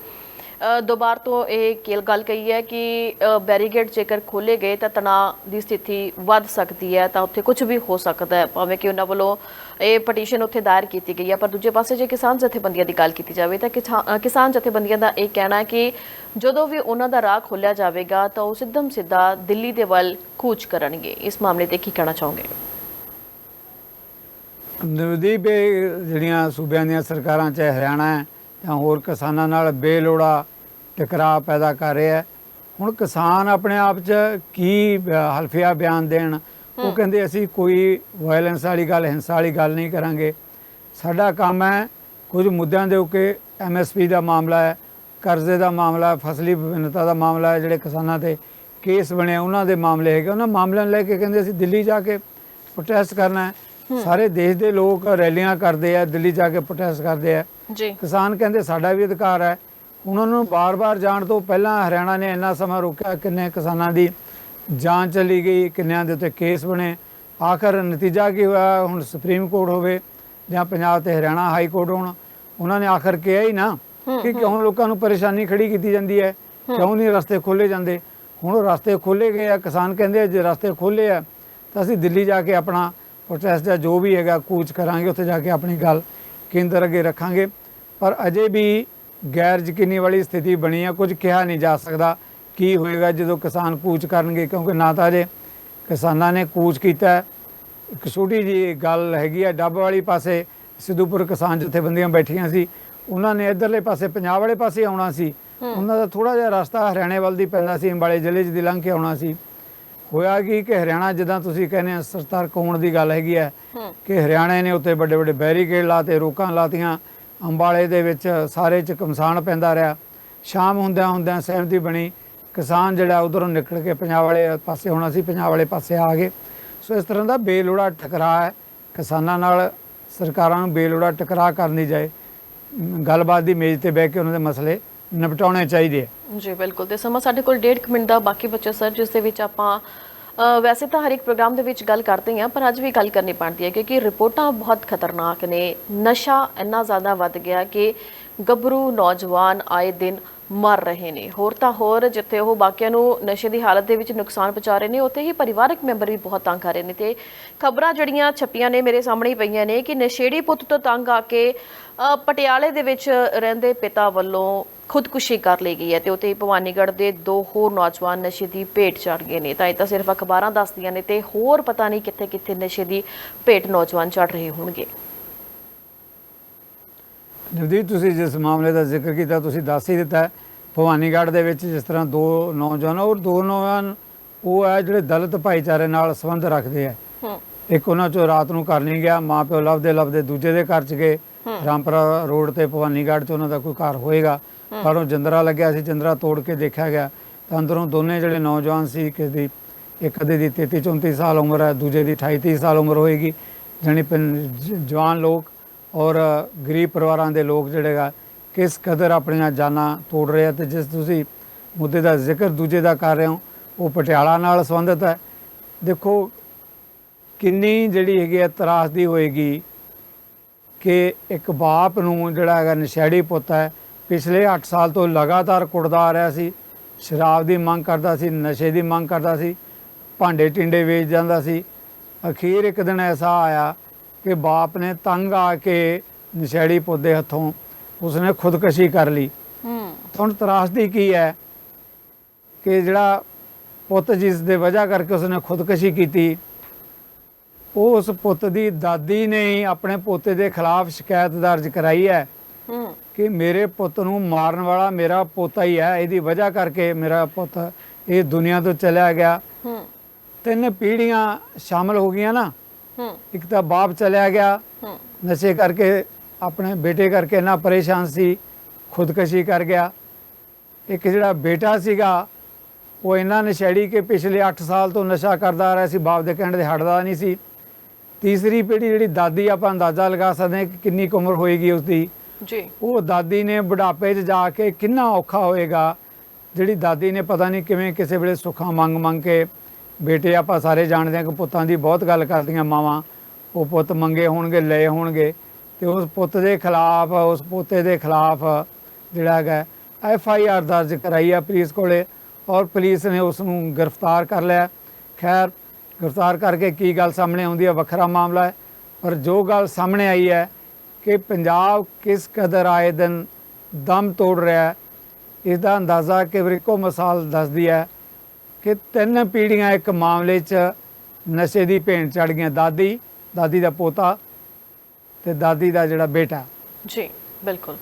ਦੁਬਾਰ ਤੋਂ ਇਹ ਕੀ ਗੱਲ ਕਹੀ ਹੈ ਕਿ ਅ, ਬੈਰੀਗੇਡ ਜੇਕਰ ਖੋਲੇ ਗਏ ਤਾਂ ਤਣਾਅ ਦੀ ਸਥਿਤੀ ਵੱਧ ਸਕਦੀ ਹੈ ਤਾਂ ਉੱਥੇ ਕੁਝ ਵੀ ਹੋ ਸਕਦਾ ਹੈ। ਭਾਵੇਂ ਕਿ ਉਹਨਾਂ ਵੱਲੋਂ ਇਹ ਪਟੀਸ਼ਨ ਉੱਥੇ ਦਾਇਰ ਕੀਤੀ ਗਈ ਹੈ ਪਰ ਦੂਜੇ ਪਾਸੇ ਜੇ ਕਿਸਾਨ ਜਥੇਬੰਦੀਆਂ ਦੀ ਗੱਲ ਕੀਤੀ ਜਾਵੇ ਤਾਂ ਕਿਸਾ- ਕਿਸਾਨ ਜਥੇਬੰਦੀਆਂ ਦਾ ਇਹ ਕਹਿਣਾ ਹੈ ਕਿ ਜਦੋਂ ਵੀ ਉਹਨਾਂ ਦਾ ਰਾਹ ਖੋਲਿਆ ਜਾਵੇਗਾ ਤਾਂ ਉਹ ਸਿੱਧਮ ਸਿੱਧਾ ਦਿੱਲੀ ਦੇ ਵੱਲ ਕੂਚ ਕਰਨਗੇ। ਇਸ ਮਾਮਲੇ ਤੇ ਕੀ ਕਹਿਣਾ ਚਾਹੋਗੇ? ਨਵਦੀਪ ਜਿਹੜੀਆਂ ਸੂਬਿਆਂ ਦੀਆਂ ਸਰਕਾਰਾਂ ਚਾਹੇ ਹਰਿਆਣਾ ਹੈ ਜਾਂ ਹੋਰ ਕਿਸਾਨਾਂ ਨਾਲ ਬੇਲੋੜਾ ਟਕਰਾਅ ਪੈਦਾ ਕਰ ਰਿਹਾ ਹੈ। ਹੁਣ ਕਿਸਾਨ ਆਪਣੇ ਆਪ 'ਚ ਕੀ ਹਲਫੀਆ ਬਿਆਨ ਦੇਣ? ਉਹ ਕਹਿੰਦੇ ਅਸੀਂ ਕੋਈ ਵਾਇਲੈਂਸ ਵਾਲੀ ਗੱਲ ਹਿੰਸਾ ਵਾਲੀ ਗੱਲ ਨਹੀਂ ਕਰਾਂਗੇ। ਸਾਡਾ ਕੰਮ ਹੈ ਕੁਝ ਮੁੱਦਿਆਂ ਦੇ ਉੱਤੇ ਐਮਐਸਪੀ ਦਾ ਮਾਮਲਾ ਹੈ ਕਰਜ਼ੇ ਦਾ ਮਾਮਲਾ ਹੈ ਫਸਲੀ ਵਿਭਿੰਨਤਾ ਦਾ ਮਾਮਲਾ ਹੈ ਜਿਹੜੇ ਕਿਸਾਨਾਂ ਤੇ ਕੇਸ ਬਣੇ ਉਹਨਾਂ ਦੇ ਮਾਮਲੇ ਹੈਗੇ ਉਹਨਾਂ ਮਾਮਲਿਆਂ ਲੈ ਕੇ ਕਹਿੰਦੇ ਅਸੀਂ ਦਿੱਲੀ ਜਾ ਕੇ ਪ੍ਰੋਟੈਸਟ ਕਰਨਾ ਹੈ। ਸਾਰੇ ਦੇਸ਼ ਦੇ ਲੋਕ ਰੈਲੀਆਂ ਕਰਦੇ ਆ ਦਿੱਲੀ ਜਾ ਕੇ ਪ੍ਰੋਟੈਸਟ ਕਰਦੇ ਆ। ਜੀ। ਕਿਸਾਨ ਕਹਿੰਦੇ ਸਾਡਾ ਵੀ ਅਧਿਕਾਰ ਹੈ। ਉਹਨਾਂ ਨੂੰ ਬਾਰ-ਬਾਰ ਜਾਣ ਤੋਂ ਪਹਿਲਾਂ ਹਰਿਆਣਾ ਨੇ ਇੰਨਾ ਸਮਾਂ ਰੋਕਿਆ ਕਿੰਨੇ ਕਿਸਾਨਾਂ ਦੀ ਜਾਂਚ ਚਲੀ ਗਈ ਕਿੰਨਿਆਂ ਦੇ ਉੱਤੇ ਕੇਸ ਬਣੇ। ਆਖਰ ਨਤੀਜਾ ਕੀ ਹੋਇਆ? ਹੁਣ ਸੁਪਰੀਮ ਕੋਰਟ ਹੋਵੇ ਜਾਂ ਪੰਜਾਬ ਤੇ ਹਰਿਆਣਾ ਹਾਈ ਕੋਰਟ ਹੋਣ ਉਹਨਾਂ ਨੇ ਆਖਰ ਕਿਹਾ ਹੀ ਨਾ ਕਿ ਕਿਉਂ ਲੋਕਾਂ ਨੂੰ ਪਰੇਸ਼ਾਨੀ ਖੜੀ ਕੀਤੀ ਜਾਂਦੀ ਹੈ? ਕਿਉਂ ਨਹੀਂ ਰਸਤੇ ਖੋਲੇ ਜਾਂਦੇ? ਹੁਣ ਰਸਤੇ ਖੋਲੇ ਗਏ ਆ। ਕਿਸਾਨ ਕਹਿੰਦੇ ਜੇ ਰਸਤੇ ਖੋਲੇ ਆ ਤਾਂ ਅਸੀਂ ਦਿੱਲੀ ਜਾ ਕੇ ਆਪਣਾ ਪ੍ਰੋਟੈਸਟ ਦਾ ਜੋ ਵੀ ਹੈਗਾ ਕੂਚ ਕਰਾਂਗੇ ਉੱਥੇ ਜਾ ਕੇ ਆਪਣੀ ਗੱਲ ਕੇਂਦਰ ਅੱਗੇ ਰੱਖਾਂਗੇ। ਪਰ ਅਜੇ ਵੀ ਗੈਰ ਯਕੀਨੀ ਵਾਲੀ ਸਥਿਤੀ ਬਣੀ ਆ। ਕੁਝ ਕਿਹਾ ਨਹੀਂ ਜਾ ਸਕਦਾ ਕੀ ਹੋਏਗਾ ਜਦੋਂ ਕਿਸਾਨ ਕੂਚ ਕਰਨਗੇ ਕਿਉਂਕਿ ਨਾ ਤਾਂ ਅਜੇ ਕਿਸਾਨਾਂ ਨੇ ਕੂਚ ਕੀਤਾ। ਇੱਕ ਛੋਟੀ ਜੀ ਗੱਲ ਹੈਗੀ ਆ ਡੱਬ ਵਾਲੀ ਪਾਸੇ ਸਿੱਧੂਪੁਰ ਕਿਸਾਨ ਜਥੇਬੰਦੀਆਂ ਬੈਠੀਆਂ ਸੀ। ਉਹਨਾਂ ਨੇ ਇਧਰਲੇ ਪਾਸੇ ਪੰਜਾਬ ਵਾਲੇ ਪਾਸੇ ਆਉਣਾ ਸੀ। ਉਹਨਾਂ ਦਾ ਥੋੜਾ ਜਿਹਾ ਰਸਤਾ ਹਰਿਆਣੇ ਵੱਲ ਦੀ ਪੈਂਦਾ ਸੀ ਅੰਬਾਲੇ ਜ਼ਿਲ੍ਹੇ 'ਚ ਦੀ ਲੰਘ ਕੇ ਆਉਣਾ ਸੀ। ਹੋਇਆ ਕੀ ਕਿ ਹਰਿਆਣਾ ਜਿੱਦਾਂ ਤੁਸੀਂ ਕਹਿੰਦੇ ਆ ਸਰਤਾਰ ਹੋਣ ਦੀ ਗੱਲ ਹੈਗੀ ਹੈ ਕਿ ਹਰਿਆਣੇ ਨੇ ਉੱਤੇ ਵੱਡੇ ਵੱਡੇ ਬੈਰੀਕੇਡ ਲਾਤੇ, ਰੋਕਾਂ ਲਾਤੀਆਂ, ਅੰਬਾਲੇ ਦੇ ਵਿੱਚ ਸਾਰੇ ਚ ਕਮਸਾਨ ਪੈਂਦਾ ਰਿਹਾ। ਸ਼ਾਮ ਹੁੰਦਿਆਂ ਹੁੰਦਿਆਂ ਸਹਿਮਤੀ ਬਣੀ, ਕਿਸਾਨ ਜਿਹੜਾ ਉਧਰੋਂ ਨਿਕਲ ਕੇ ਪੰਜਾਬ ਵਾਲੇ ਪਾਸੇ ਹੋਣਾ ਸੀ, ਪੰਜਾਬ ਵਾਲੇ ਪਾਸੇ ਆ ਗਏ। ਸੋ ਇਸ ਤਰ੍ਹਾਂ ਦਾ ਬੇਲੋੜਾ ਟਕਰਾਅ ਹੈ। ਕਿਸਾਨਾਂ ਨਾਲ ਸਰਕਾਰਾਂ ਨੂੰ ਬੇਲੋੜਾ ਟਕਰਾਅ ਕਰਨ ਕਰਨੀ ਜਾਏ। ਗੱਲਬਾਤ ਦੀ ਮੇਜ਼ ਤੇ ਬਹਿ ਕੇ ਉਹਨਾਂ ਦੇ ਮਸਲੇ ਨਿਪਟਾਉਣੇ ਚਾਹੀਦੇ ਜੀ, ਬਿਲਕੁਲ। ਤੇ ਸਮਾਂ ਸਾਡੇ ਕੋਲ 1.5 ਮਿੰਟ ਦਾ ਬਾਕੀ ਬਚਿਆ, ਸਰ, ਜਿਸ ਦੇ ਵਿੱਚ ਆਪਾਂ ਵੈਸੇ ਤਾਂ ਹਰ ਇੱਕ ਪ੍ਰੋਗਰਾਮ ਦੇ ਵਿੱਚ ਗੱਲ ਕਰਦੇ ਹਾਂ, ਪਰ ਅੱਜ ਵੀ ਗੱਲ ਕਰਨੀ ਪੈਂਦੀ ਹੈ ਕਿਉਂਕਿ ਰਿਪੋਰਟਾਂ ਬਹੁਤ ਖਤਰਨਾਕ ਨੇ। ਨਸ਼ਾ ਇੰਨਾ ਜ਼ਿਆਦਾ ਵੱਧ ਗਿਆ ਕਿ ਗੱਭਰੂ ਨੌਜਵਾਨ ਆਏ ਦਿਨ ਮਰ ਰਹੇ ਨੇ। ਹੋਰ ਤਾਂ ਹੋਰ ਜਿੱਥੇ ਉਹ ਬਾਕੀਆਂ ਨੂੰ ਨਸ਼ੇ ਦੀ ਹਾਲਤ ਦੇ ਵਿੱਚ ਨੁਕਸਾਨ ਪਹੁੰਚਾ ਰਹੇ ਨੇ, ਉੱਥੇ ਹੀ ਪਰਿਵਾਰਕ ਮੈਂਬਰ ਵੀ ਬਹੁਤ ਤੰਗ ਆ ਰਹੇ ਨੇ। ਤੇ ਖਬਰਾਂ ਜਿਹੜੀਆਂ ਛਪੀਆਂ ਨੇ ਮੇਰੇ ਸਾਹਮਣੇ ਪਈਆਂ ਨੇ ਕਿ ਨਸ਼ੇੜੀ ਪੁੱਤ ਤੋਂ ਤੰਗ ਆ ਕੇ ਪਟਿਆਲੇ ਦੇ ਵਿੱਚ ਰਹਿੰਦੇ ਪਿਤਾ ਵੱਲੋਂ ਖੁਦਕੁਸ਼ੀ ਕਰ ਲਈ ਗਈ ਹੈ ਤੇ ਉੱਥੇ ਹੀ ਭਵਾਨੀਗੜ੍ਹ ਦੇ ਦੋ ਹੋਰ ਨੌਜਵਾਨ ਨਸ਼ੇ ਦੀ ਭੇਟ ਚੜ ਗਏ ਨੇ। ਤਾਂ ਇਹ ਤਾਂ ਸਿਰਫ ਅਖਬਾਰਾਂ ਦੱਸਦੀਆਂ ਨੇ ਤੇ ਹੋਰ ਪਤਾ ਨਹੀਂ ਕਿੱਥੇ ਕਿੱਥੇ ਨਸ਼ੇ ਦੀ ਭੇਟ ਨੌਜਵਾਨ ਚੜ ਰਹੇ ਹੋਣਗੇ। ਨਵਦੀਪ ਤੁਸੀਂ ਜਿਸ ਮਾਮਲੇ ਦਾ ਜ਼ਿਕਰ ਕੀਤਾ ਤੁਸੀਂ ਦੱਸ ਹੀ ਦਿੱਤਾ। ਭਵਾਨੀਗੜ੍ਹ ਦੇ ਵਿੱਚ ਜਿਸ ਤਰ੍ਹਾਂ ਦੋ ਨੌਜਵਾਨ ਔਰ ਦੋ ਨੌਜਵਾਨ ਉਹ ਹੈ ਜਿਹੜੇ ਦਲਿਤ ਭਾਈਚਾਰੇ ਨਾਲ ਸੰਬੰਧ ਰੱਖਦੇ ਆ ਇੱਕ ਉਹਨਾਂ ਚੋਂ ਰਾਤ ਨੂੰ ਘਰ ਨਹੀਂ ਗਿਆ ਮਾਂ ਪਿਓ ਲੱਭਦੇ ਲੱਭਦੇ ਦੂਜੇ ਦੇ ਘਰ ਚ ਗਏ। ਰਾਮਪੁਰਾ ਰੋਡ ਤੇ ਭਵਾਨੀਗੜ੍ਹ ਚ ਉਹਨਾਂ ਦਾ ਕੋਈ ਘਰ ਹੋਏਗਾ। ਪਰ ਉਹ ਜੰਦਰਾ ਲੱਗਿਆ ਸੀ ਜੰਦਰਾ ਤੋੜ ਕੇ ਦੇਖਿਆ ਗਿਆ। ਤਾਂ ਅੰਦਰੋਂ ਦੋਨੇ ਜਿਹੜੇ ਨੌਜਵਾਨ ਸੀ ਕਿਸੇ ਦੀ ਇੱਕ ਦੇ ਦੀ 33 34 ਸਾਲ ਉਮਰ ਹੈ ਦੂਜੇ ਦੀ 28 30 ਸਾਲ ਉਮਰ ਹੋਏਗੀ। ਜਾਣੀ ਪਿੰ- ਜ- ਜਵਾਨ ਲੋਕ ਔਰ ਗਰੀਬ ਪਰਿਵਾਰਾਂ ਦੇ ਲੋਕ ਜਿਹੜੇ ਆ ਕਿਸ ਕਦਰ ਆਪਣੀਆਂ ਜਾਨਾਂ ਤੋੜ ਰਹੇ ਆ ਤੇ ਜਿਸ ਤੁਸੀਂ ਮੁੱਦੇ ਦਾ ਜ਼ਿਕਰ ਦੂਜੇ ਦਾ ਕਰ ਰਹੇ ਹੋ, ਉਹ ਪਟਿਆਲਾ ਨਾਲ ਸੰਬੰਧਿਤ ਹੈ। ਦੇਖੋ, ਕਿੰਨੀ ਜਿਹੜੀ ਹੈਗੀ ਹੈ ਤਰਾਸਦੀ ਹੋਏਗੀ ਕਿ ਇੱਕ ਬਾਪ ਨੂੰ ਜਿਹੜਾ ਹੈਗਾ ਨਸ਼ੇੜੀ ਪੁੱਤ ਹੈ, ਪਿਛਲੇ 8 ਸਾਲ ਤੋਂ ਲਗਾਤਾਰ ਕੁੜਦਾ ਆ ਰਿਹਾ ਸੀ, ਸ਼ਰਾਬ ਦੀ ਮੰਗ ਕਰਦਾ ਸੀ, ਨਸ਼ੇ ਦੀ ਮੰਗ ਕਰਦਾ ਸੀ, ਭਾਂਡੇ ਟਿੰਡੇ ਵੇਚ ਜਾਂਦਾ ਸੀ। ਅਖੀਰ ਇੱਕ ਦਿਨ ਐਸਾ ਆਇਆ ਕਿ ਬਾਪ ਨੇ ਤੰਗ ਆ ਕੇ ਨਸ਼ੇੜੀ ਪੁੱਤ ਦੇ ਹੱਥੋਂ ਉਸਨੇ ਖੁਦਕਸ਼ੀ ਕਰ ਲਈ। ਹੁਣ ਤਰਾਸਦੀ ਕੀ ਹੈ ਕਿ ਜਿਹੜਾ ਪੁੱਤ ਜਿਸ ਦੇ ਵਜ੍ਹਾ ਕਰਕੇ ਉਸਨੇ ਖੁਦਕਸ਼ੀ ਕੀਤੀ ਉਹ ਉਸ ਪੁੱਤ ਦੀ ਦਾਦੀ ਨੇ ਹੀ ਆਪਣੇ ਪੋਤੇ ਦੇ ਖਿਲਾਫ ਸ਼ਿਕਾਇਤ ਦਰਜ ਕਰਾਈ ਹੈ ਕਿ ਮੇਰੇ ਪੁੱਤ ਨੂੰ ਮਾਰਨ ਵਾਲਾ ਮੇਰਾ ਪੋਤਾ ਹੀ ਹੈ ਇਹਦੀ ਵਜ੍ਹਾ ਕਰਕੇ ਮੇਰਾ ਪੁੱਤ ਇਹ ਦੁਨੀਆ ਤੋਂ ਚਲਿਆ ਗਿਆ। ਤਿੰਨ ਪੀੜ੍ਹੀਆਂ ਸ਼ਾਮਲ ਹੋ ਗਈਆਂ ਨਾ। ਇੱਕ ਤਾਂ ਬਾਪ ਚਲਿਆ ਗਿਆ ਨਸ਼ੇ ਕਰਕੇ ਆਪਣੇ ਬੇਟੇ ਕਰਕੇ ਨਾ ਪਰੇਸ਼ਾਨ ਸੀ ਖੁਦਕਸ਼ੀ ਕਰ ਗਿਆ। ਇੱਕ ਜਿਹੜਾ ਬੇਟਾ ਸੀਗਾ ਉਹ ਇੰਨਾ ਨਸ਼ੇੜੀ ਕਿ ਪਿਛਲੇ 8 ਸਾਲ ਤੋਂ ਨਸ਼ਾ ਕਰਦਾ ਆ ਰਿਹਾ ਸੀ ਬਾਪ ਦੇ ਕਹਿਣ ਦੇ ਹਟਦਾ ਨਹੀਂ ਸੀ। ਤੀਸਰੀ ਪੀੜ੍ਹੀ ਜਿਹੜੀ ਦਾਦੀ ਆਪਾਂ ਅੰਦਾਜ਼ਾ ਲਗਾ ਸਕਦੇ ਹਾਂ ਕਿ ਕਿੰਨੀ ਉਮਰ ਹੋਏਗੀ ਉਸਦੀ। ਜੀ। ਉਹ ਦਾਦੀ ਨੇ ਬੁਢਾਪੇ 'ਚ ਜਾ ਕੇ ਕਿੰਨਾ ਔਖਾ ਹੋਏਗਾ ਜਿਹੜੀ ਦਾਦੀ ਨੇ ਪਤਾ ਨਹੀਂ ਕਿਵੇਂ ਕਿਸੇ ਵੇਲੇ ਸੁੱਖਾਂ ਮੰਗ ਮੰਗ ਕੇ ਬੇਟੇ, ਆਪਾਂ ਸਾਰੇ ਜਾਣਦੇ ਹਾਂ ਕਿ ਪੁੱਤਾਂ ਦੀ ਬਹੁਤ ਗੱਲ ਕਰਦੀਆਂ ਮਾਵਾਂ। ਉਹ ਪੁੱਤ ਮੰਗੇ ਹੋਣਗੇ, ਲਏ ਹੋਣਗੇ ਤੇ ਉਸ ਪੁੱਤ ਦੇ ਖਿਲਾਫ, ਉਸ ਪੋਤੇ ਦੇ ਖਿਲਾਫ ਜਿਹੜਾ ਹੈਗਾ, ਐਫ ਆਈ ਆਰ ਦਰਜ ਕਰਾਈ ਆ ਪੁਲਿਸ ਕੋਲੇ ਔਰ ਪੁਲਿਸ ਨੇ ਉਸ ਨੂੰ ਗ੍ਰਿਫਤਾਰ ਕਰ ਲਿਆ। ਖੈਰ, ਗ੍ਰਿਫਤਾਰ ਕਰਕੇ ਕੀ ਗੱਲ ਸਾਹਮਣੇ ਆਉਂਦੀ ਹੈ ਵੱਖਰਾ ਮਾਮਲਾ ਹੈ। ਪਰ ਜੋ ਗੱਲ ਸਾਹਮਣੇ ਆਈ ਹੈ ਕਿ ਪੰਜਾਬ ਕਿਸ ਕਦਰ ਆਏ ਦਿਨ ਦਮ ਤੋੜ ਰਿਹਾ ਹੈ ਇਸ ਦਾ ਅੰਦਾਜ਼ਾ ਕਿ ਕਿਵਰਿਕੋ ਮਿਸਾਲ ਦੱਸਦੀ ਹੈ ਕਿ ਤਿੰਨ ਪੀੜ੍ਹੀਆਂ ਇੱਕ ਮਾਮਲੇ 'ਚ ਨਸ਼ੇ ਦੀ ਭੇਂਟ ਚੜ ਗਈਆਂ, ਦਾਦੀ ਦਾਦੀ ਦਾ ਪੋਤਾ ਤੇ ਦਾਦੀ ਦਾ ਜਿਹੜਾ ਬੇਟਾ। ਜੀ, ਬਿਲਕੁਲ।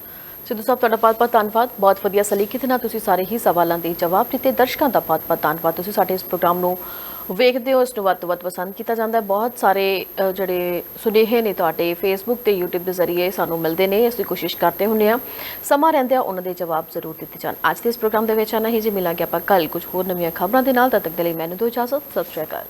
ਸਿੱਧੂ ਸਾਹਿਬ, ਤੁਹਾਡਾ ਬਹੁਤ ਬਹੁਤ ਧੰਨਵਾਦ। ਬਹੁਤ ਵਧੀਆ ਸਲੀਕੇ ਦੇ ਨਾਲ ਤੁਸੀਂ ਸਾਰੇ ਹੀ ਸਵਾਲਾਂ ਦੇ ਜਵਾਬ ਦਿੱਤੇ। ਦਰਸ਼ਕਾਂ ਦਾ ਬਹੁਤ ਬਹੁਤ ਧੰਨਵਾਦ। ਤੁਸੀਂ ਸਾਡੇ ਇਸ ਪ੍ਰੋਗਰਾਮ ਨੂੰ ਵੇਖਦੇ ਹੋ, ਇਸ ਨੂੰ ਵੱਧ ਤੋਂ ਵੱਧ ਪਸੰਦ ਕੀਤਾ ਜਾਂਦਾ ਹੈ। ਬਹੁਤ ਸਾਰੇ ਜਿਹੜੇ ਸੁਨੇਹੇ ਨੇ ਤੁਹਾਡੇ ਫੇਸਬੁੱਕ ਤੇ YouTube ਦੇ ਜ਼ਰੀਏ ਸਾਨੂੰ ਮਿਲਦੇ ਨੇ, ਅਸੀਂ ਕੋਸ਼ਿਸ਼ ਕਰਦੇ ਹੁੰਦੇ ਆ ਸਮਾਂ ਰਹਿੰਦਿਆਂ ਉਹਨਾਂ ਦੇ ਜਵਾਬ ਜ਼ਰੂਰ ਦਿੱਤੇ ਜਾਣ। ਅੱਜ ਦੇ ਇਸ ਪ੍ਰੋਗਰਾਮ ਦੇ ਵਿੱਚ ਆਨਾ ਹੀ। ਜੀ ਮਿਲਾਂਗੇ ਆਪਾਂ ਕੱਲ ਕੁਝ ਹੋਰ ਨਵੀਆਂ ਖਬਰਾਂ ਦੇ ਨਾਲ, ਤਦ ਤੱਕ ਦੇ ਲਈ ਮੈਨੂੰ ਦਿਓ ਇਜਾਜ਼ਤ। ਸਤਿ ਸ਼੍ਰੀ ਅਕਾਲ।